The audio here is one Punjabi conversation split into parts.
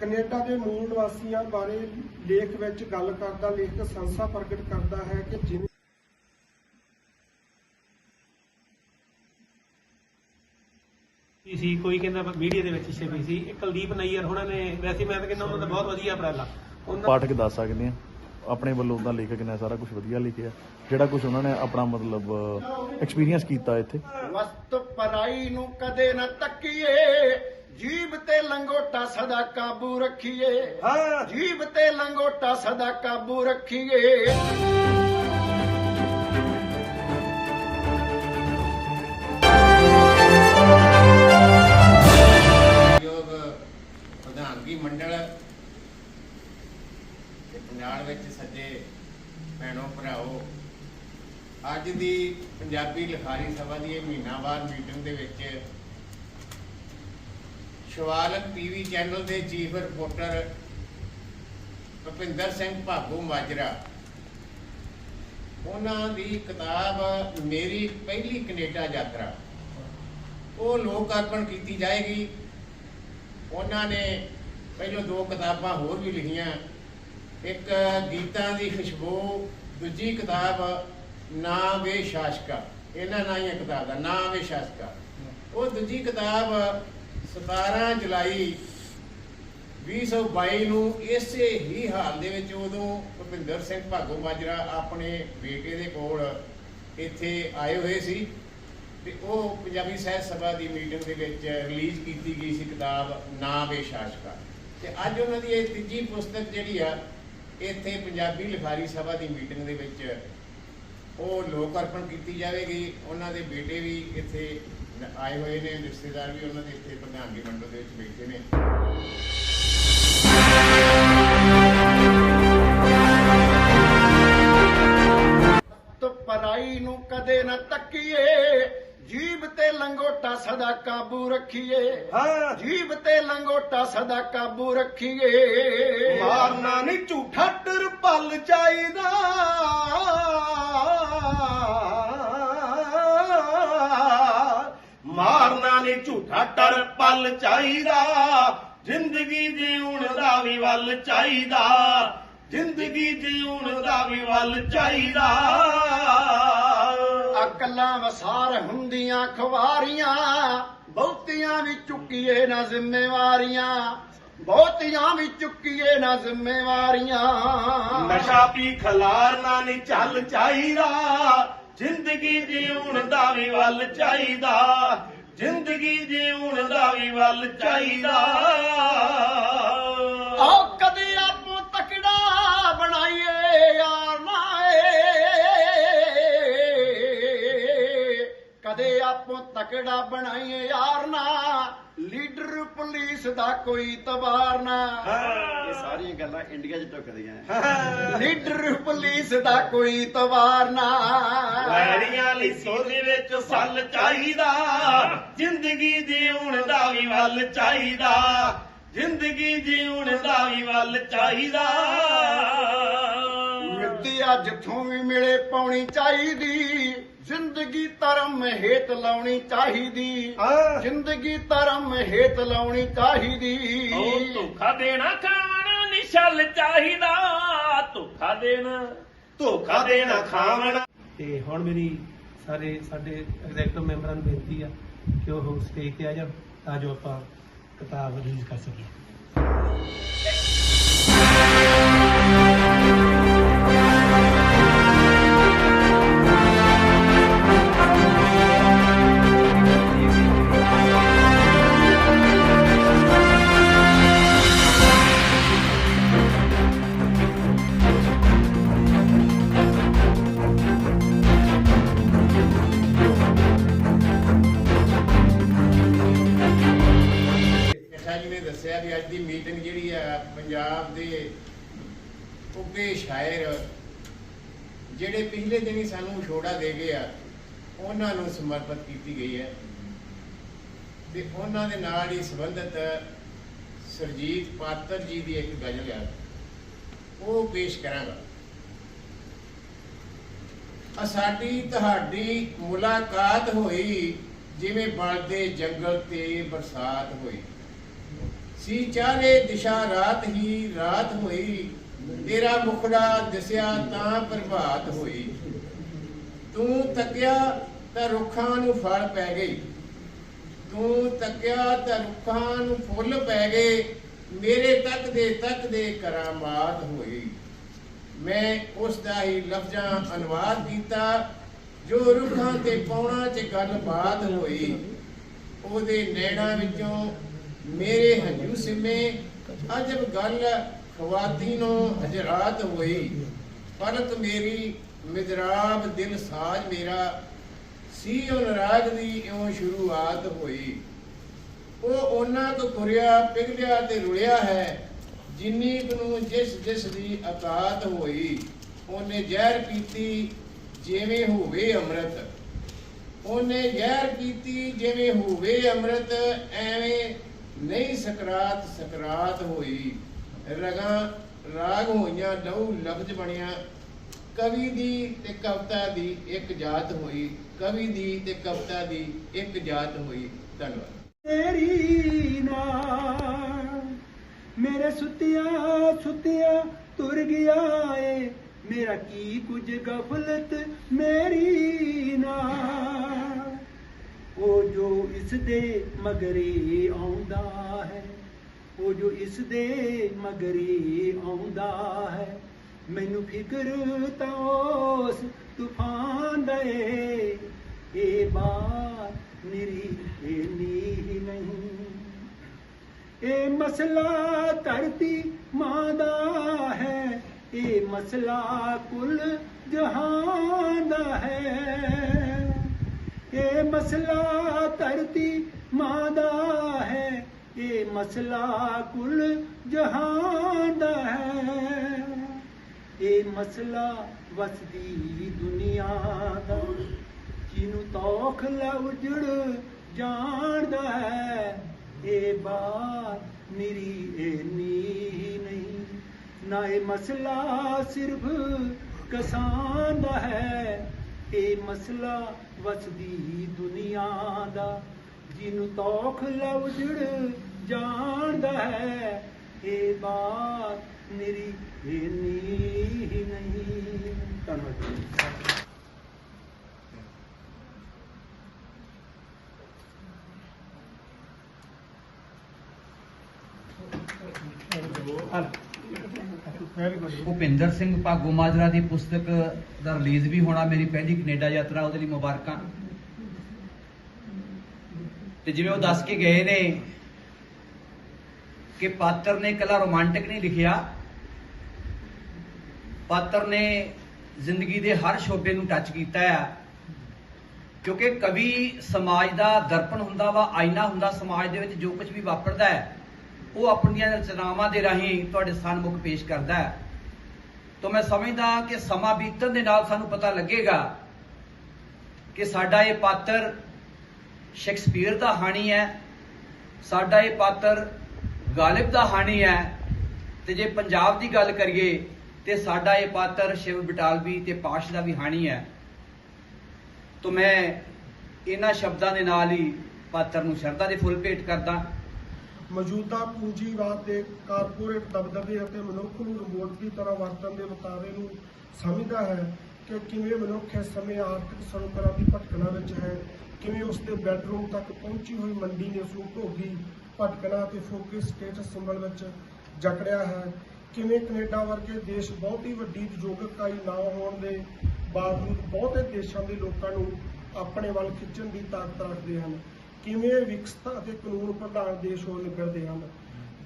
ਕੈਨੇਡਾ ਦੇ ਮੂਲ ਨਿਵਾਸੀਆਂ ਬਾਰੇ ਲੇਖ ਵਿੱਚ ਗੱਲ ਕਰਦਾ ਲੇਖਕ ਸੰਸਾ ਪ੍ਰਗਟ ਕਰਦਾ ਹੈ ਕਿ ਜਿਵੇਂ ਸੀ ਕੋਈ ਕਹਿੰਦਾ ਮੀਡੀਆ ਦੇ ਵਿੱਚ ਛਪੀ ਸੀ ਇਹ ਕੁਲਦੀਪ ਨਈਅਰ ਉਹਨਾਂ ਨੇ। ਵੈਸੇ ਮੈਂ ਤਾਂ ਕਹਿੰਦਾ ਉਹਨਾਂ ਦਾ ਬਹੁਤ ਵਧੀਆ ਉਪਰਾਲਾ। ਉਹਨਾਂ ਪਾਠਕ ਦੱਸ ਸਕਦੇ ਆ ਆਪਣੇ ਵੱਲੋਂ ਤਾਂ ਲੇਖਕ ਨੇ ਸਾਰਾ ਕੁਝ ਵਧੀਆ ਲਿਖਿਆ। ਜਿਹੜਾ ਕੁਝ ਉਹਨਾਂ ਨੇ ਆਪਣਾ ਮਤਲਬ ਐਕਸਪੀਰੀਅੰਸ ਕੀਤਾ ਇੱਥੇ। ਵਸਤ ਪਰਾਈ ਨੂੰ ਕਦੇ ਨਾ ਤੱਕੀਏ ਜੀਬ ਤੇ ਲੰਗੋਟਾ ਸਦਾ ਕਾਬੂ ਰੱਖੀਏ। ਹਾਂ। ਜੀਬ ਤੇ ਲੰਗੋਟਾ ਸਦਾ ਕਾਬੂ ਰੱਖੀਏ। ਯੋਗ ਪ੍ਰਧਾਨਗੀ ਮੰਡਲ ਤੇ ਪੰਜਾਬ ਵਿੱਚ ਸੱਜੇ ਭੈਣੋ ਭਰਾਓ ਅੱਜ ਦੀ ਪੰਜਾਬੀ ਲਿਖਾਰੀ ਸਭਾ ਦੀ ਇਹ ਮਹੀਨਾਵਾਰ ਮੀਟਿੰਗ ਦੇ ਵਿੱਚ ਸ਼ਿਵਾਲਕ ਟੀਵੀ ਚੈਨਲ ਦੇ ਚੀਫ ਰਿਪੋਰਟਰ ਭੁਪਿੰਦਰ ਸਿੰਘ ਭਾਗੂ ਮਾਜਰਾ। ਉਹਨਾਂ ਦੀ ਕਿਤਾਬ ਮੇਰੀ ਪਹਿਲੀ ਕੈਨੇਡਾ ਯਾਤਰਾ। ਉਹ ਲੋਕ ਅਰਪਣ ਕੀਤੀ ਜਾਏਗੀ। ਉਹਨਾਂ ਨੇ ਪਹਿਲਾਂ ਦੋ ਕਿਤਾਬਾਂ ਹੋਰ ਵੀ ਲਿਖੀਆਂ। ਇੱਕ ਗੀਤਾਂ ਦੀ ਖੁਸ਼ਬੂ, ਦੂਜੀ ਕਿਤਾਬ, ਨਾ ਵੇ ਸ਼ਾਸਕਾ। ਇਹਨਾਂ ਨਾਂ ਹੀ ਹੈ ਕਿਤਾਬ ਦਾ, ਨਾ ਵੇ ਸ਼ਾਸਕਾ। ਉਹ ਦੂਜੀ ਕਿਤਾਬ 17 ਜੁਲਾਈ 2022 ਨੂੰ ਇਸੇ ਹੀ ਹਾਲ ਦੇ ਵਿੱਚ ਉਦੋਂ ਭੁਪਿੰਦਰ ਸਿੰਘ ਭਾਗੋ ਮਾਜਰਾ ਆਪਣੇ ਬੇਟੇ ਦੇ ਕੋਲ ਇੱਥੇ ਆਏ ਹੋਏ ਸੀ ਤੇ ਉਹ ਪੰਜਾਬੀ ਸਾਹਿਤ ਸਭਾ ਦੀ ਮੀਟਿੰਗ ਦੇ ਵਿੱਚ ਰਿਲੀਜ਼ ਕੀਤੀ ਗਈ ਸੀ ਕਿਤਾਬ ਨਾ ਵੇ ਸ਼ਾਸਕਾ ਤੇ ਅੱਜ ਉਹਨਾਂ ਦੀ ਇਹ ਤੀਜੀ ਪੁਸਤਕ ਜਿਹੜੀ ਆ, ਇੱਥੇ ਪੰਜਾਬੀ ਲਿਖਾਰੀ ਸਭਾ ਦੀ ਮੀਟਿੰਗ ਦੇ ਵਿੱਚ ਉਹ ਲੋਕ ਅਰਪਣ ਕੀਤੀ ਜਾਵੇਗੀ। ਉਹਨਾਂ ਦੇ ਬੇਟੇ ਵੀ ਇੱਥੇ ਆਏ ਹੋਏ ਨੇ ਰਿਸ਼ਤੇਦਾਰ ਵੀ ਉਹਨਾਂ ਦੇ ਇੱਥੇ ਪ੍ਰਧਾਨਗੀ ਮੰਡਲ ਦੇ ਵਿੱਚ ਬੈਠੇ ਨੇ। ਵਸਤ ਪਰਾਈ ਨੂੰ ਕਦੇ ਨਾ ਤੱਕੀਏ ਜੀਬ ਤੇ ਲੰਗੋਟਾ ਸਦਾ ਕਾਬੂ ਰੱਖੀਏ। ਹਾਂ। ਜੀਬ ਤੇ ਲੰਗੋਟਾ ਸਦਾ ਕਾਬੂ ਰੱਖੀਏ। ਮਾਰਨਾ ਨਹੀਂ ਝੂਠਾ ਟਰਪਲ ਚਾਹੀਦਾ। ਮਾਰਨਾ ਨਹੀਂ ਝੂਠਾ ਟਰਪਲ ਚਾਹੀਦਾ। ਜ਼ਿੰਦਗੀ ਜਿਉਣ ਦਾ ਵੀ ਵੱਲ ਚਾਹੀਦਾ। ਜ਼ਿੰਦਗੀ ਜਿਉਣ ਦਾ ਵੀ ਵੱਲ ਚਾਹੀਦਾ। ਅਕਲਾਂ ਵਸਾਰ ਹੁੰਦੀਆਂ ਖਵਾਰੀਆਂ ਬਹੁਤੀਆਂ ਵੀ ਚੁੱਕੀਏ ਨਾ ਜ਼ਿੰਮੇਵਾਰੀਆਂ। ਬਹੁਤੀਆਂ ਵੀ ਚੁੱਕੀਏ ਨਾ ਜ਼ਿੰਮੇਵਾਰੀਆਂ। ਨਸ਼ਾ ਪੀ ਖਲਾਰਨਾ ਨਹੀਂ ਚੱਲ ਚਾਹੀਦਾ। ਜ਼ਿੰਦਗੀ ਜਿਉਣ ਦਾ ਵੀ ਵੱਲ ਚਾਹੀਦਾ, ਜ਼ਿੰਦਗੀ ਜਿਉਣ ਦਾ ਵੀ ਵੱਲ ਚਾਹੀਦਾ। ਆਓ ਕਦੇ ਆਪੋ ਤਕੜਾ ਬਣਾਈਏ ਯਾਰ ਨਾ। ਕਦੇ ਆਪੋ ਤਕੜਾ ਬਣਾਈਏ ਯਾਰ ਨਾ। ਲੀਡਰ ਪੁਲਿਸ ਦਾ ਕੋਈ ਤਬਾਰ ਨਾ। ਇਹ ਸਾਰੀਆਂ ਗੱਲਾਂ ਇੰਡੀਆ 'ਚ ਟੁਕਦੀਆਂ ਲੀਡਰ ਪੁਲਿਸ ਦਾ ਕੋਈ ਤਵਾਰ ਨਾ। ਵੈਰੀਆਂ ਲਈ ਸੋਨੇ ਵਿੱਚ ਸੱਲ ਚਾਹੀਦਾ। ਜ਼ਿੰਦਗੀ ਜਿਉਣ ਦਾ ਵੀ ਵੱਲ ਚਾਹੀਦਾ। ਜ਼ਿੰਦਗੀ ਜਿਉਣ ਦਾ ਵੀ ਵੱਲ ਚਾਹੀਦਾ। ਵਿਦਿਆ ਜਿੱਥੋਂ ਵੀ ਮਿਲੇ ਪਾਉਣੀ ਚਾਹੀਦੀ। ਜ਼ਿੰਦਗੀ ਧਰਮ ਹੇਤ ਲਾਉਣੀ ਚਾਹੀਦੀ। ਹਾਂ। ਜ਼ਿੰਦਗੀ ਧਰਮ ਹੇਤ ਲਾਉਣੀ ਚਾਹੀਦੀ। ਉਹ ਧੋਖਾ ਦੇਣਾ ਖਾਣਾ ਨਿਸ਼ਲ ਚਾਹੀਦਾ। ਧੋਖਾ ਦੇਣਾ ਧੋਖਾ ਦੇਣਾ ਖਾਵਣਾ ਤੇ ਹੁਣ ਮੇਰੀ ਸਾਰੇ ਸਾਡੇ ਐਗਜ਼ੈਕਟਿਵ ਮੈਂਬਰਾਂ ਨੂੰ ਬੇਨਤੀ ਆ ਕਿ ਉਹ ਸਟੇਜ ਤੇ ਆ ਜਾਣ ਤਾਂ ਜੋ ਆਪਾਂ ਕਿਤਾਬ ਰਿਲੀਜ਼ ਕਰ ਸਕੀਏ। ਦੱਸਿਆ ਵੀ ਅੱਜ ਦੀ ਮੀਟਿੰਗ ਜਿਹੜੀ ਆ ਪੰਜਾਬ ਦੇ ਉੱਗੇ ਸ਼ਾਇਰ ਜਿਹੜੇ ਪਿਛਲੇ ਦਿਨੀ ਸਾਨੂੰ ਛੋੜਾ ਦੇ ਗਏ ਆ, ਉਹਨਾਂ ਨੂੰ ਸਮਰਪਿਤ ਕੀਤੀ ਗਈ ਹੈ। ਤੇ ਉਹਨਾਂ ਦੇ ਨਾਲ ਹੀ ਸੰਬੰਧਿਤ ਸਰਜੀਤ ਪਾਤਰ ਜੀ ਦੀ ਇੱਕ ਗਜ਼ਲ ਆ, ਉਹ ਪੇਸ਼ ਕਰਾਂਗਾ। ਆ ਸਾਡੀ ਤੁਹਾਡੀ ਮੁਲਾਕਾਤ ਹੋਈ ਜਿਵੇਂ ਬਲਦੇ ਜੰਗਲ ਤੇ ਬਰਸਾਤ ਹੋਈ। ਸੀ ਚਾਲੇ ਦਿਸ਼ਾ ਰਾਤ ਹੀ ਰਾਤ ਹੋਈ। ਤੇਰਾ ਮੁਖੜਾ ਦਿਸਿਆ ਤਾਂ ਪ੍ਰਭਾਤ ਹੋਈ। ਤੂੰ ਤੱਕਿਆ ਤਾਂ ਰੁੱਖਾਂ ਨੂੰ ਫਲ ਪੈ ਗਈ ਤੂੰ ਤੱਕਿਆ ਤਾਂ ਰੁੱਖਾਂ ਨੂੰ ਫੁੱਲ ਪੈ ਗਏ। ਮੇਰੇ ਤੱਕ ਦੇ ਤੱਕ ਦੇ ਕਰਾਮਾਤ ਹੋਈ। ਮੈਂ ਉਸ ਦਾ ਹੀ ਲਫ਼ਜ਼ਾਂ ਅਨੁਵਾਦ ਕੀਤਾ, ਜੋ ਰੁੱਖਾਂ ਤੇ ਪੌਣਾ 'ਚ ਗੱਲਬਾਤ ਹੋਈ। ਉਹਦੇ ਨੈਣਾਂ ਵਿੱਚੋਂ ਮੇਰੇ ਹੰਝੂ ਸਿਮੇ, ਅਜਬ ਗੱਲ ਖਵਾਤੀ ਨੂੰ ਹਜਰਾਤ ਹੋਈ। ਪਰਤ ਮੇਰੀ ਮਿਦਰਾਬ ਦਿਲ ਸਾਜ ਮੇਰਾ, ਸੀ ਅਨੁਰਾਗ ਦੀ ਇਉਂ ਸ਼ੁਰੂਆਤ ਹੋਈ। ਉਹ ਉਹਨਾਂ ਤੋਂ ਤੁਰਿਆ, ਪਿਘਲਿਆ ਤੇ ਰੁਲਿਆ ਹੈ, ਜਿੰਨੀ ਨੂੰ ਜਿਸ ਜਿਸ ਦੀ ਅਕਾਤ ਹੋਈ, ਉਹਨੇ ਜ਼ਹਿਰ ਪੀਤੀ ਜਿਵੇਂ ਹੋਵੇ ਅੰਮ੍ਰਿਤ। ਉਹਨੇ ਜ਼ਹਿਰ ਪੀਤੀ ਜਿਵੇਂ ਹੋਵੇ ਅੰਮ੍ਰਿਤ, ਐਵੇਂ ਨਹੀਂ ਸਕਰਾਤ ਸਕਰਾਤ ਹੋਈ। ਰਗਾਂ ਰਾਗ ਹੋਈਆਂ, ਲਹੂ ਲਫ਼ਜ਼ ਬਣਿਆ। ਕਵੀ ਦੀ ਤੇ ਕਵਿਤਾ ਦੀ ਇੱਕ ਜਾਤ ਹੋਈ। ਕਵੀ ਦੀ ਤੇ ਕਵਿਤਾ ਦੀ ਇੱਕ ਜਾਤ ਹੋਈ। ਧੰਨਵਾਦ। ਤੇਰੀ ਨਾ, ਮੇਰੇ ਸੁੱਤਿਆ ਸੁੱਤਿਆ ਤੁਰ ਗਿਆ ਏ। ਮੇਰਾ ਕੀ ਕੁਝ ਗਫਲਤ, ਮੇਰੀ ਨਾ। ਉਹ ਜੋ ਇਸ ਦੇ ਮਗਰੇ ਆਉਂਦਾ ਹੈ, ਉਹ ਜੋ ਇਸ ਦੇ ਮਗਰੇ ਆਉਂਦਾ ਹੈ, ਮੈਨੂੰ ਫਿਕਰ ਤਾਂ ਉਸ ਤੂਫਾਨ ਦਾ ਏ ਇਹ ਬਾਤ ਮੇਰੀ ਏਨੀ ਨਹੀਂ ਇਹ ਮਸਲਾ ਧਰਤੀ ਮਾਂ ਦਾ ਹੈ ਇਹ ਮਸਲਾ ਕੁੱਲ ਜਹਾਨ ਦਾ ਹੈ। ਇਹ ਮਸਲਾ ਧਰਤੀ ਮਾਂ ਦਾ ਹੈ। ਇਹ ਮਸਲਾ ਕੁੱਲ ਜਹਾਨ ਦਾ ਹੈ। ਇਹ ਮਸਲਾ ਵਸਦੀ ਦੁਨੀਆ ਦਾ। ਜਿਹਨੂੰ ਤੋਖ ਲਾ ਉਜੜ ਜਾਣਦਾ ਹੈ। ਇਹ ਬਾਤ ਮੇਰੀ ਏਨੀ ਨਹੀਂ। ਨਾ ਇਹ ਮਸਲਾ ਸਿਰਫ ਕਿਸਾਨ ਦਾ ਹੈ। ਇਹ ਮਸਲਾ ਵਸਦੀ ਦੁਨੀਆ ਦਾ, ਜਿਹਨੂੰ ਤੋਖ ਲਾ ਉਜੜ ਜਾਣਦਾ ਹੈ, ਇਹ ਬਾਤ ਮੇਰੀ ਏਨੀ ਨਹੀਂ। ਧੰਨਵਾਦ ਭੁਪਿੰਦਰ ਸਿੰਘ ਭਾਗੋ ਮਾਜਰਾ ਦੀ ਪੁਸਤਕ ਦਾ ਰਿਲੀਜ਼ ਵੀ ਹੋਣਾ, ਮੇਰੀ ਪਹਿਲੀ ਕੈਨੇਡਾ ਯਾਤਰਾ, ਉਹਦੇ ਲਈ ਮੁਬਾਰਕਾਂ। ਤੇ ਜਿਵੇਂ ਉਹ ਦੱਸ ਕੇ ਗਏ ਨੇ ਕਿ ਪਾਤਰ ਨੇ ਕਲਾ ਰੋਮਾਂਟਿਕ ਨਹੀਂ ਲਿਖਿਆ, ਪਾਤਰ ਨੇ ਜ਼ਿੰਦਗੀ ਦੇ ਹਰ ਸ਼ੋਬੇ ਨੂੰ ਟੱਚ ਕੀਤਾ ਆ, ਕਿਉਂਕਿ ਕਵੀ ਸਮਾਜ ਦਾ ਦਰਪਣ ਹੁੰਦਾ ਵਾ, ਆਇਨਾ ਹੁੰਦਾ ਸਮਾਜ ਦੇ ਵਿੱਚ ਜੋ ਕੁਝ ਵੀ ਵਾਪਰਦਾ ਹੈ ਉਹ ਆਪਣੀਆਂ ਰਚਨਾਵਾਂ ਦੇ ਰਾਹੀਂ ਤੁਹਾਡੇ ਸਾਹਮਣੇ ਪੇਸ਼ ਕਰਦਾ ਹੈ। ਤਾਂ ਮੈਂ ਸਮਝਦਾ ਕਿ ਸਮਾਂ ਬੀਤਣ ਦੇ ਨਾਲ ਸਾਨੂੰ ਪਤਾ ਲੱਗੇਗਾ ਕਿ ਸਾਡਾ ਇਹ ਪਾਤਰ ਸ਼ੇਕਸਪੀਅਰ ਦਾ ਹਾਣੀ ਹੈ, ਸਾਡਾ ਇਹ ਪਾਤਰ ਗਾਲਿਬ ਦਾ ਹਾਣੀ ਹੈ ਤੇ ਜੇ ਪੰਜਾਬ ਦੀ ਗੱਲ ਕਰੀਏ ਤੇ ਸਾਡਾ ਇਹ ਪਾਤਰ ਸ਼ਿਵ ਬਟਾਲਵੀ ਤੇ ਪਾਸ਼ ਦਾ ਵੀ ਹਾਣੀ ਹੈ। ਤਾਂ ਮੈਂ ਇਹਨਾਂ ਸ਼ਬਦਾਂ ਦੇ ਨਾਲ ਹੀ ਪਾਤਰ ਨੂੰ ਸ਼ਰਧਾ ਦੇ ਫੁੱਲ ਭੇਟ ਕਰਦਾ। ਮੌਜੂਦਾ ਪੂੰਜੀਵਾਦ ਦੇ ਕਾਰਪੋਰੇਟ ਦਬਦਬੇ ਅਤੇ ਮਨੁੱਖ ਨੂੰ ਰਿਮੋਟ ਦੀ ਤਰ੍ਹਾਂ ਵਰਤਣ ਦੇ ਵਤਾਰੇ ਨੂੰ ਸਮਝਦਾ ਹੈ ਕਿ ਕਿਵੇਂ ਮਨੁੱਖ ਇਸ ਸਮੇਂ ਆਰਥਿਕ ਸਰੋਕਾਰਾਂ ਦੀ ਭਟਕਣਾ ਵਿੱਚ ਹੈ, ਕਿਵੇਂ ਉਸ ਦੇ ਬੈਡਰੂਮ ਤੱਕ ਪਹੁੰਚੀ ਹੋਈ ਮੰਡੀ ਨੇ ਉਸ ਨੂੰ ਢੋਗੀ ਭਟਕਣਾ ਅਤੇ ਫੋਕਸ ਸਟੇਟਸ ਸਿੰਬਲ ਵਿੱਚ ਜਕੜਿਆ ਹੈ। ਕਿਵੇਂ ਕੈਨੇਡਾ ਵਰਗੇ ਦੇਸ਼ ਬਹੁਤ ਹੀ ਵੱਡੀ ਉਦਯੋਗਿਕ ਇਕਾਈ ਨਾ ਹੋਣ ਦੇ ਬਾਵਜੂਦ ਬਹੁਤੇ ਦੇਸ਼ਾਂ ਦੇ ਲੋਕਾਂ ਨੂੰ ਆਪਣੇ ਵੱਲ ਖਿੱਚਣ ਦੀ ਤਾਕਤ ਰੱਖਦੇ ਹਨ। ਕਿਵੇਂ ਇਹ ਅਤੇ ਕਾਨੂੰਨ ਪ੍ਰਧਾਨ ਦੇਸ਼ ਹੋ ਨਿਕਲਦੇ ਹਨ?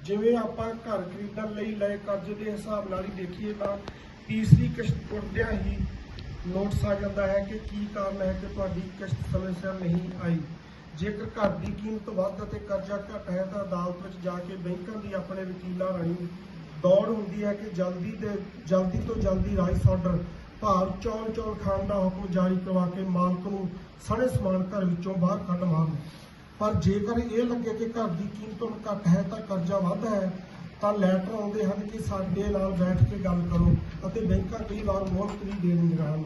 ਜਿਵੇਂ ਆਪਾਂ ਘਰ ਖਰੀਦਣ ਲਈ ਲਏ ਕਰਜ਼ੇ ਦੇ ਹਿਸਾਬ ਨਾਲ ਹੀ ਦੇਖੀਏ ਤਾਂ ਤੀਸਰੀ ਕਿਸ਼ਤ ਟੁੱਟਦਿਆਂ ਹੀ ਨੋਟਿਸ ਆ ਜਾਂਦਾ ਹੈ ਕਿ ਕੀ ਕਾਰਨ ਹੈ ਕਿ ਤੁਹਾਡੀ ਕਿਸ਼ਤ ਸਮੇਂ ਸਿਰ ਨਹੀਂ ਆਈ। ਜੇਕਰ ਘਰ ਦੀ ਕੀਮਤ ਵੱਧ ਅਤੇ ਕਰਜ਼ਾ ਘੱਟ ਹੈ ਤਾਂ ਅਦਾਲਤ ਵਿੱਚ ਜਾ ਕੇ ਬੈਂਕਾਂ ਦੀ ਆਪਣੇ ਵਕੀਲਾਂ ਰਾਹੀਂ ਦੌੜ ਹੁੰਦੀ ਹੈ ਕਿ ਜਲਦੀ ਤੇ ਜਲਦੀ ਤੋਂ ਜਲਦੀ ਰਾਈਸ ਆਰਡਰ ਭਾਵ ਚੌਲ ਚੌਲ ਖਾਣ ਦਾ ਹੁਕਮ ਜਾਰੀ ਕਰਵਾ ਕੇ ਮਾਲਕ ਨੂੰ ਸਣੇ ਸਮਾਨ ਘਰ ਵਿੱਚੋਂ ਬਾਹਰ ਕੱਢ ਮਾਰਨ। ਪਰ ਜੇਕਰ ਇਹ ਲੱਗੇ ਕਿ ਘਰ ਦੀ ਕੀਮਤ ਹੁਣ ਘੱਟ ਹੈ ਤਾਂ ਕਰਜ਼ਾ ਵੱਧ ਹੈ, ਤਾਂ ਲੈਟਰ ਆਉਂਦੇ ਹਨ ਕਿ ਸਾਡੇ ਨਾਲ ਬੈਠ ਕੇ ਗੱਲ ਕਰੋ ਅਤੇ ਬੈਂਕਾਂ ਕਈ ਵਾਰ ਮੁਫਤ ਵੀ ਦੇ ਦਿੰਦੀਆਂ ਹਨ।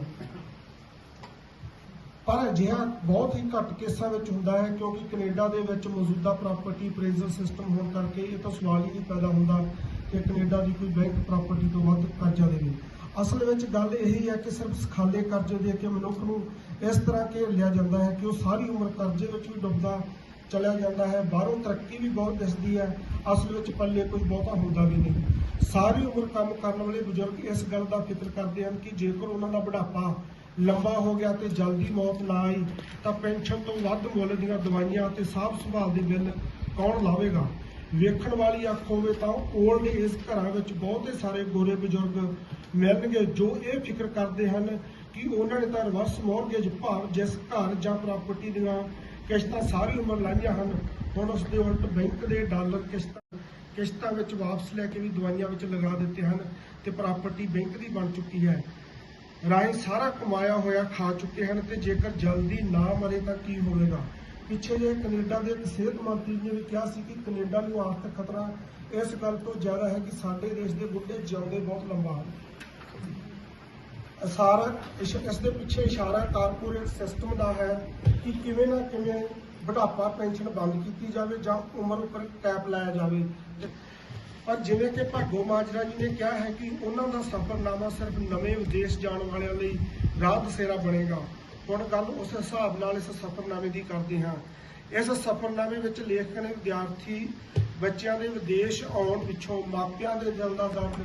ਪਰ ਅਜਿਹਾ ਬਹੁਤ ਹੀ ਘੱਟ ਕੇਸਾਂ ਵਿੱਚ ਹੁੰਦਾ ਹੈ ਕਿਉਂਕਿ ਕੈਨੇਡਾ ਦੇ ਵਿੱਚ ਮੌਜੂਦਾ ਪ੍ਰਾਪਰਟੀ ਅਪਰੇਜ਼ਲ ਸਿਸਟਮ ਹੋਣ ਕਰਕੇ ਇਹ ਤਾਂ ਸਵਾਲ ਹੀ ਨਹੀਂ ਪੈਦਾ ਹੁੰਦਾ ਕਿ ਕੈਨੇਡਾ ਦੀ ਕੋਈ ਬੈਂਕ ਪ੍ਰਾਪਰਟੀ ਤੋਂ ਵੱਧ ਕਰਜ਼ਾ ਦੇਵੇ। ਅਸਲ ਵਿੱਚ ਗੱਲ ਇਹ ਹੈ ਕਿ ਸਿਰਫ ਸਖਾਲੇ ਕਰਜ਼ੇ ਦੇ ਕੇ ਮਨੁੱਖ ਨੂੰ ਇਸ ਤਰ੍ਹਾਂ ਘੇਰ ਲਿਆ ਜਾਂਦਾ ਹੈ ਕਿ ਉਹ ਸਾਰੀ ਉਮਰ ਕਰਜ਼ੇ ਵਿੱਚ ਵੀ ਡੁੱਬਦਾ ਚਲਿਆ ਜਾਂਦਾ ਹੈ। ਬਾਹਰੋਂ ਤਰੱਕੀ ਵੀ ਬਹੁਤ ਦਿਸਦੀ ਹੈ। ਅਸਲ ਵਿੱਚ ਪੱਲੇ ਕੋਈ ਬਹੁਤਾ ਹੁੰਦਾ ਵੀ ਨਹੀਂ। ਸਾਰੀ ਉਮਰ ਕੰਮ ਕਰਨ ਵਾਲੇ ਬਜ਼ੁਰਗ ਇਸ ਗੱਲ ਦਾ ਫਿਕਰ ਕਰਦੇ ਹਨ ਕਿ ਜੇਕਰ ਉਹਨਾਂ ਦਾ ਬੁਢਾਪਾ ਲੰਬਾ ਹੋ ਗਿਆ ਤੇ ਜਲਦੀ ਮੌਤ ਨਾ ਆਈ, ਤਾਂ ਪੈਨਸ਼ਨ ਤੋਂ ਵੱਧ ਮੁੱਲ ਦੀਆਂ ਦਵਾਈਆਂ ਤੇ ਸਾਂਭ ਸੰਭਾਲ ਦੇ ਬਿੱਲ ਕੌਣ ਲਾਵੇਗਾ? ਵੇਖਣ ਵਾਲੀ ਅੱਖ ਹੋਵੇ ਤਾਂ ਓਲਡ ਏਜ ਘਰਾਂ ਵਿੱਚ ਬਹੁਤੇ ਸਾਰੇ ਗੋਰੇ ਬਜ਼ੁਰਗ ਮਿਲਣਗੇ, ਜੋ ਇਹ ਫਿਕਰ ਕਰਦੇ ਹਨ ਕਿ ਉਹਨਾਂ ਨੇ ਤਾਂ ਰਿਵਰਸ ਮੌਰਗੇਜ ਭਾਵ ਜਿਸ ਘਰ ਜਾਂ ਪ੍ਰਾਪਰਟੀ ਦੀਆਂ ਕਿਸ਼ਤਾਂ ਸਾਰੀ ਉਮਰ ਲਾਈਆਂ ਹਨ। ਹੁਣ ਉਸ ਦੇ ਉਲਟ ਬੈਂਕ ਦੇ ਡਾਲਰ ਕਿਸ਼ਤਾਂ ਕਿਸ਼ਤਾਂ ਵਿੱਚ ਵਾਪਸ ਲੈ ਕੇ ਵੀ ਦਵਾਈਆਂ ਵਿੱਚ ਲਗਾ ਦਿੱਤੇ ਹਨ ਤੇ ਪ੍ਰਾਪਰਟੀ ਬੈਂਕ ਦੀ ਬਣ ਚੁੱਕੀ ਹੈ। ਰਾਹੀਂ ਸਾਰਾ ਕਮਾਇਆ ਹੋਇਆ ਖਾ ਚੁੱਕੇ ਹਨ ਤੇ ਜੇਕਰ ਜਲਦੀ ਨਾ ਮਰੇ ਤਾਂ ਕੀ ਹੋਵੇਗਾ? ਪਿੱਛੇ ਜੇ ਕੈਨੇਡਾ ਦੇ ਇੱਕ ਸਿਹਤ ਮੰਤਰੀ ਨੇ ਵੀ ਕਿਹਾ ਸੀ ਕਿ ਕੈਨੇਡਾ ਨੂੰ ਆਰਥਿਕ ਖਤਰਾ ਇਸ ਗੱਲ ਤੋਂ ਜ਼ਿਆਦਾ ਹੈ ਕਿ ਸਾਡੇ ਦੇਸ਼ ਦੇ ਬੁੱਢੇ ਜਿਉਂਦੇ ਬਹੁਤ ਲੰਬਾ ਹਨ। ਸਾਰਾ ਇਸ ਦੇ ਪਿੱਛੇ ਇਸ਼ਾਰਾ ਕਾਰਪੋਰੇਟ ਸਿਸਟਮ ਦਾ ਹੈ ਕਿ ਕਿਵੇਂ ਨਾ ਕਿਵੇਂ ਬੁਢਾਪਾ ਪੈਨਸ਼ਨ ਬੰਦ ਕੀਤੀ ਜਾਵੇ ਜਾਂ ਉਮਰ ਉੱਪਰ ਕੈਪ ਲਾਇਆ ਜਾਵੇ। ਪਰ ਜਿਵੇਂ ਕਿ ਭਾਗੋ ਮਾਜਰਾ ਜੀ ਨੇ ਕਿਹਾ ਹੈ ਕਿ ਉਹਨਾਂ ਦਾ ਸਫ਼ਰਨਾਮਾ ਸਿਰਫ ਨਵੇਂ ਵਿਦੇਸ਼ ਜਾਣ ਵਾਲਿਆਂ ਲਈ ਰਾਹ ਦਸੇਰਾ ਬਣੇਗਾ। ਹੁਣ ਗੱਲ ਉਸ ਹਿਸਾਬ ਨਾਲ ਇਸ ਸਫ਼ਰਨਾਮੇ ਦੀ ਕਰਦੇ ਹਾਂ। ਇਸ ਸਫ਼ਰਨਾਮੇ ਵਿੱਚ ਲੇਖਕ ਨੇ ਵਿਦਿਆਰਥੀ ਬੱਚਿਆਂ ਦੇ ਵਿਦੇਸ਼ ਆਉਣ ਪਿੱਛੋਂ ਮਾਪਿਆਂ ਦੇ ਦਿਲ ਦਾ ਦਰਦ,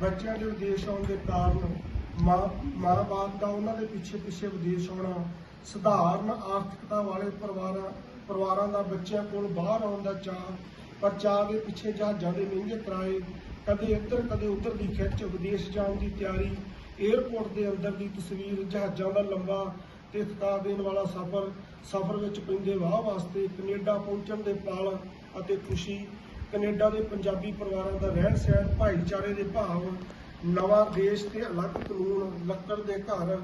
ਬੱਚਿਆਂ ਦੇ ਵਿਦੇਸ਼ ਆਉਣ ਦੇ ਕਾਰਨ ਮਾਂ ਮਾਂ-ਬਾਪ ਦਾ ਉਹਨਾਂ ਦੇ ਪਿੱਛੇ ਪਿੱਛੇ ਵਿਦੇਸ਼ ਆਉਣਾ ਸਧਾਰਨ ਆਰਥਿਕਤਾ ਵਾਲੇ ਪਰਿਵਾਰਾਂ ਪਰਿਵਾਰਾਂ ਦਾ ਬੱਚਿਆਂ ਕੋਲ ਬਾਹਰ ਆਉਣ ਦਾ ਚਾਅ, ਪਰ ਚਾਅ ਦੇ ਪਿੱਛੇ ਜਹਾਜ਼ਾਂ ਦੇ ਮਹਿੰਗੇ ਕਿਰਾਏ, ਕਦੇ ਇੱਧਰ, ਕਦੇ ਉੱਧਰ ਦੀ ਖਿੱਚ ਵਿਦੇਸ਼ ਜਾਣ ਦੀ ਤਿਆਰੀ 에ਅਰਪੋਰਟ ਦੇ ਅੰਦਰ ਦੀ ਤਸਵੀਰ, ਜਹਾਜ਼ਾਂ ਦਾ ਲੰਬਾ ਤੇ ਥਕਾ ਦੇਣ ਵਾਲਾ ਸਫ਼ਰ ਸਫ਼ਰ ਵਿੱਚ ਪੈਂਦੇ ਵਾਹ ਵਾਸਤੇ ਕੈਨੇਡਾ ਪਹੁੰਚਣ ਦੇ ਪਲ ਅਤੇ ਖੁਸ਼ੀ, ਕੈਨੇਡਾ ਦੇ ਪੰਜਾਬੀ ਪਰਿਵਾਰਾਂ ਦਾ ਰਹਿਣ ਸਹਿਣ ਭਾਈਚਾਰੇ ਦੇ ਭਾਵ ਨਵਾਂ ਦੇਸ਼ ਤੇ ਅਲੱਗ ਕਾਨੂੰਨ, ਲੱਕੜ ਦੇ ਘਰ,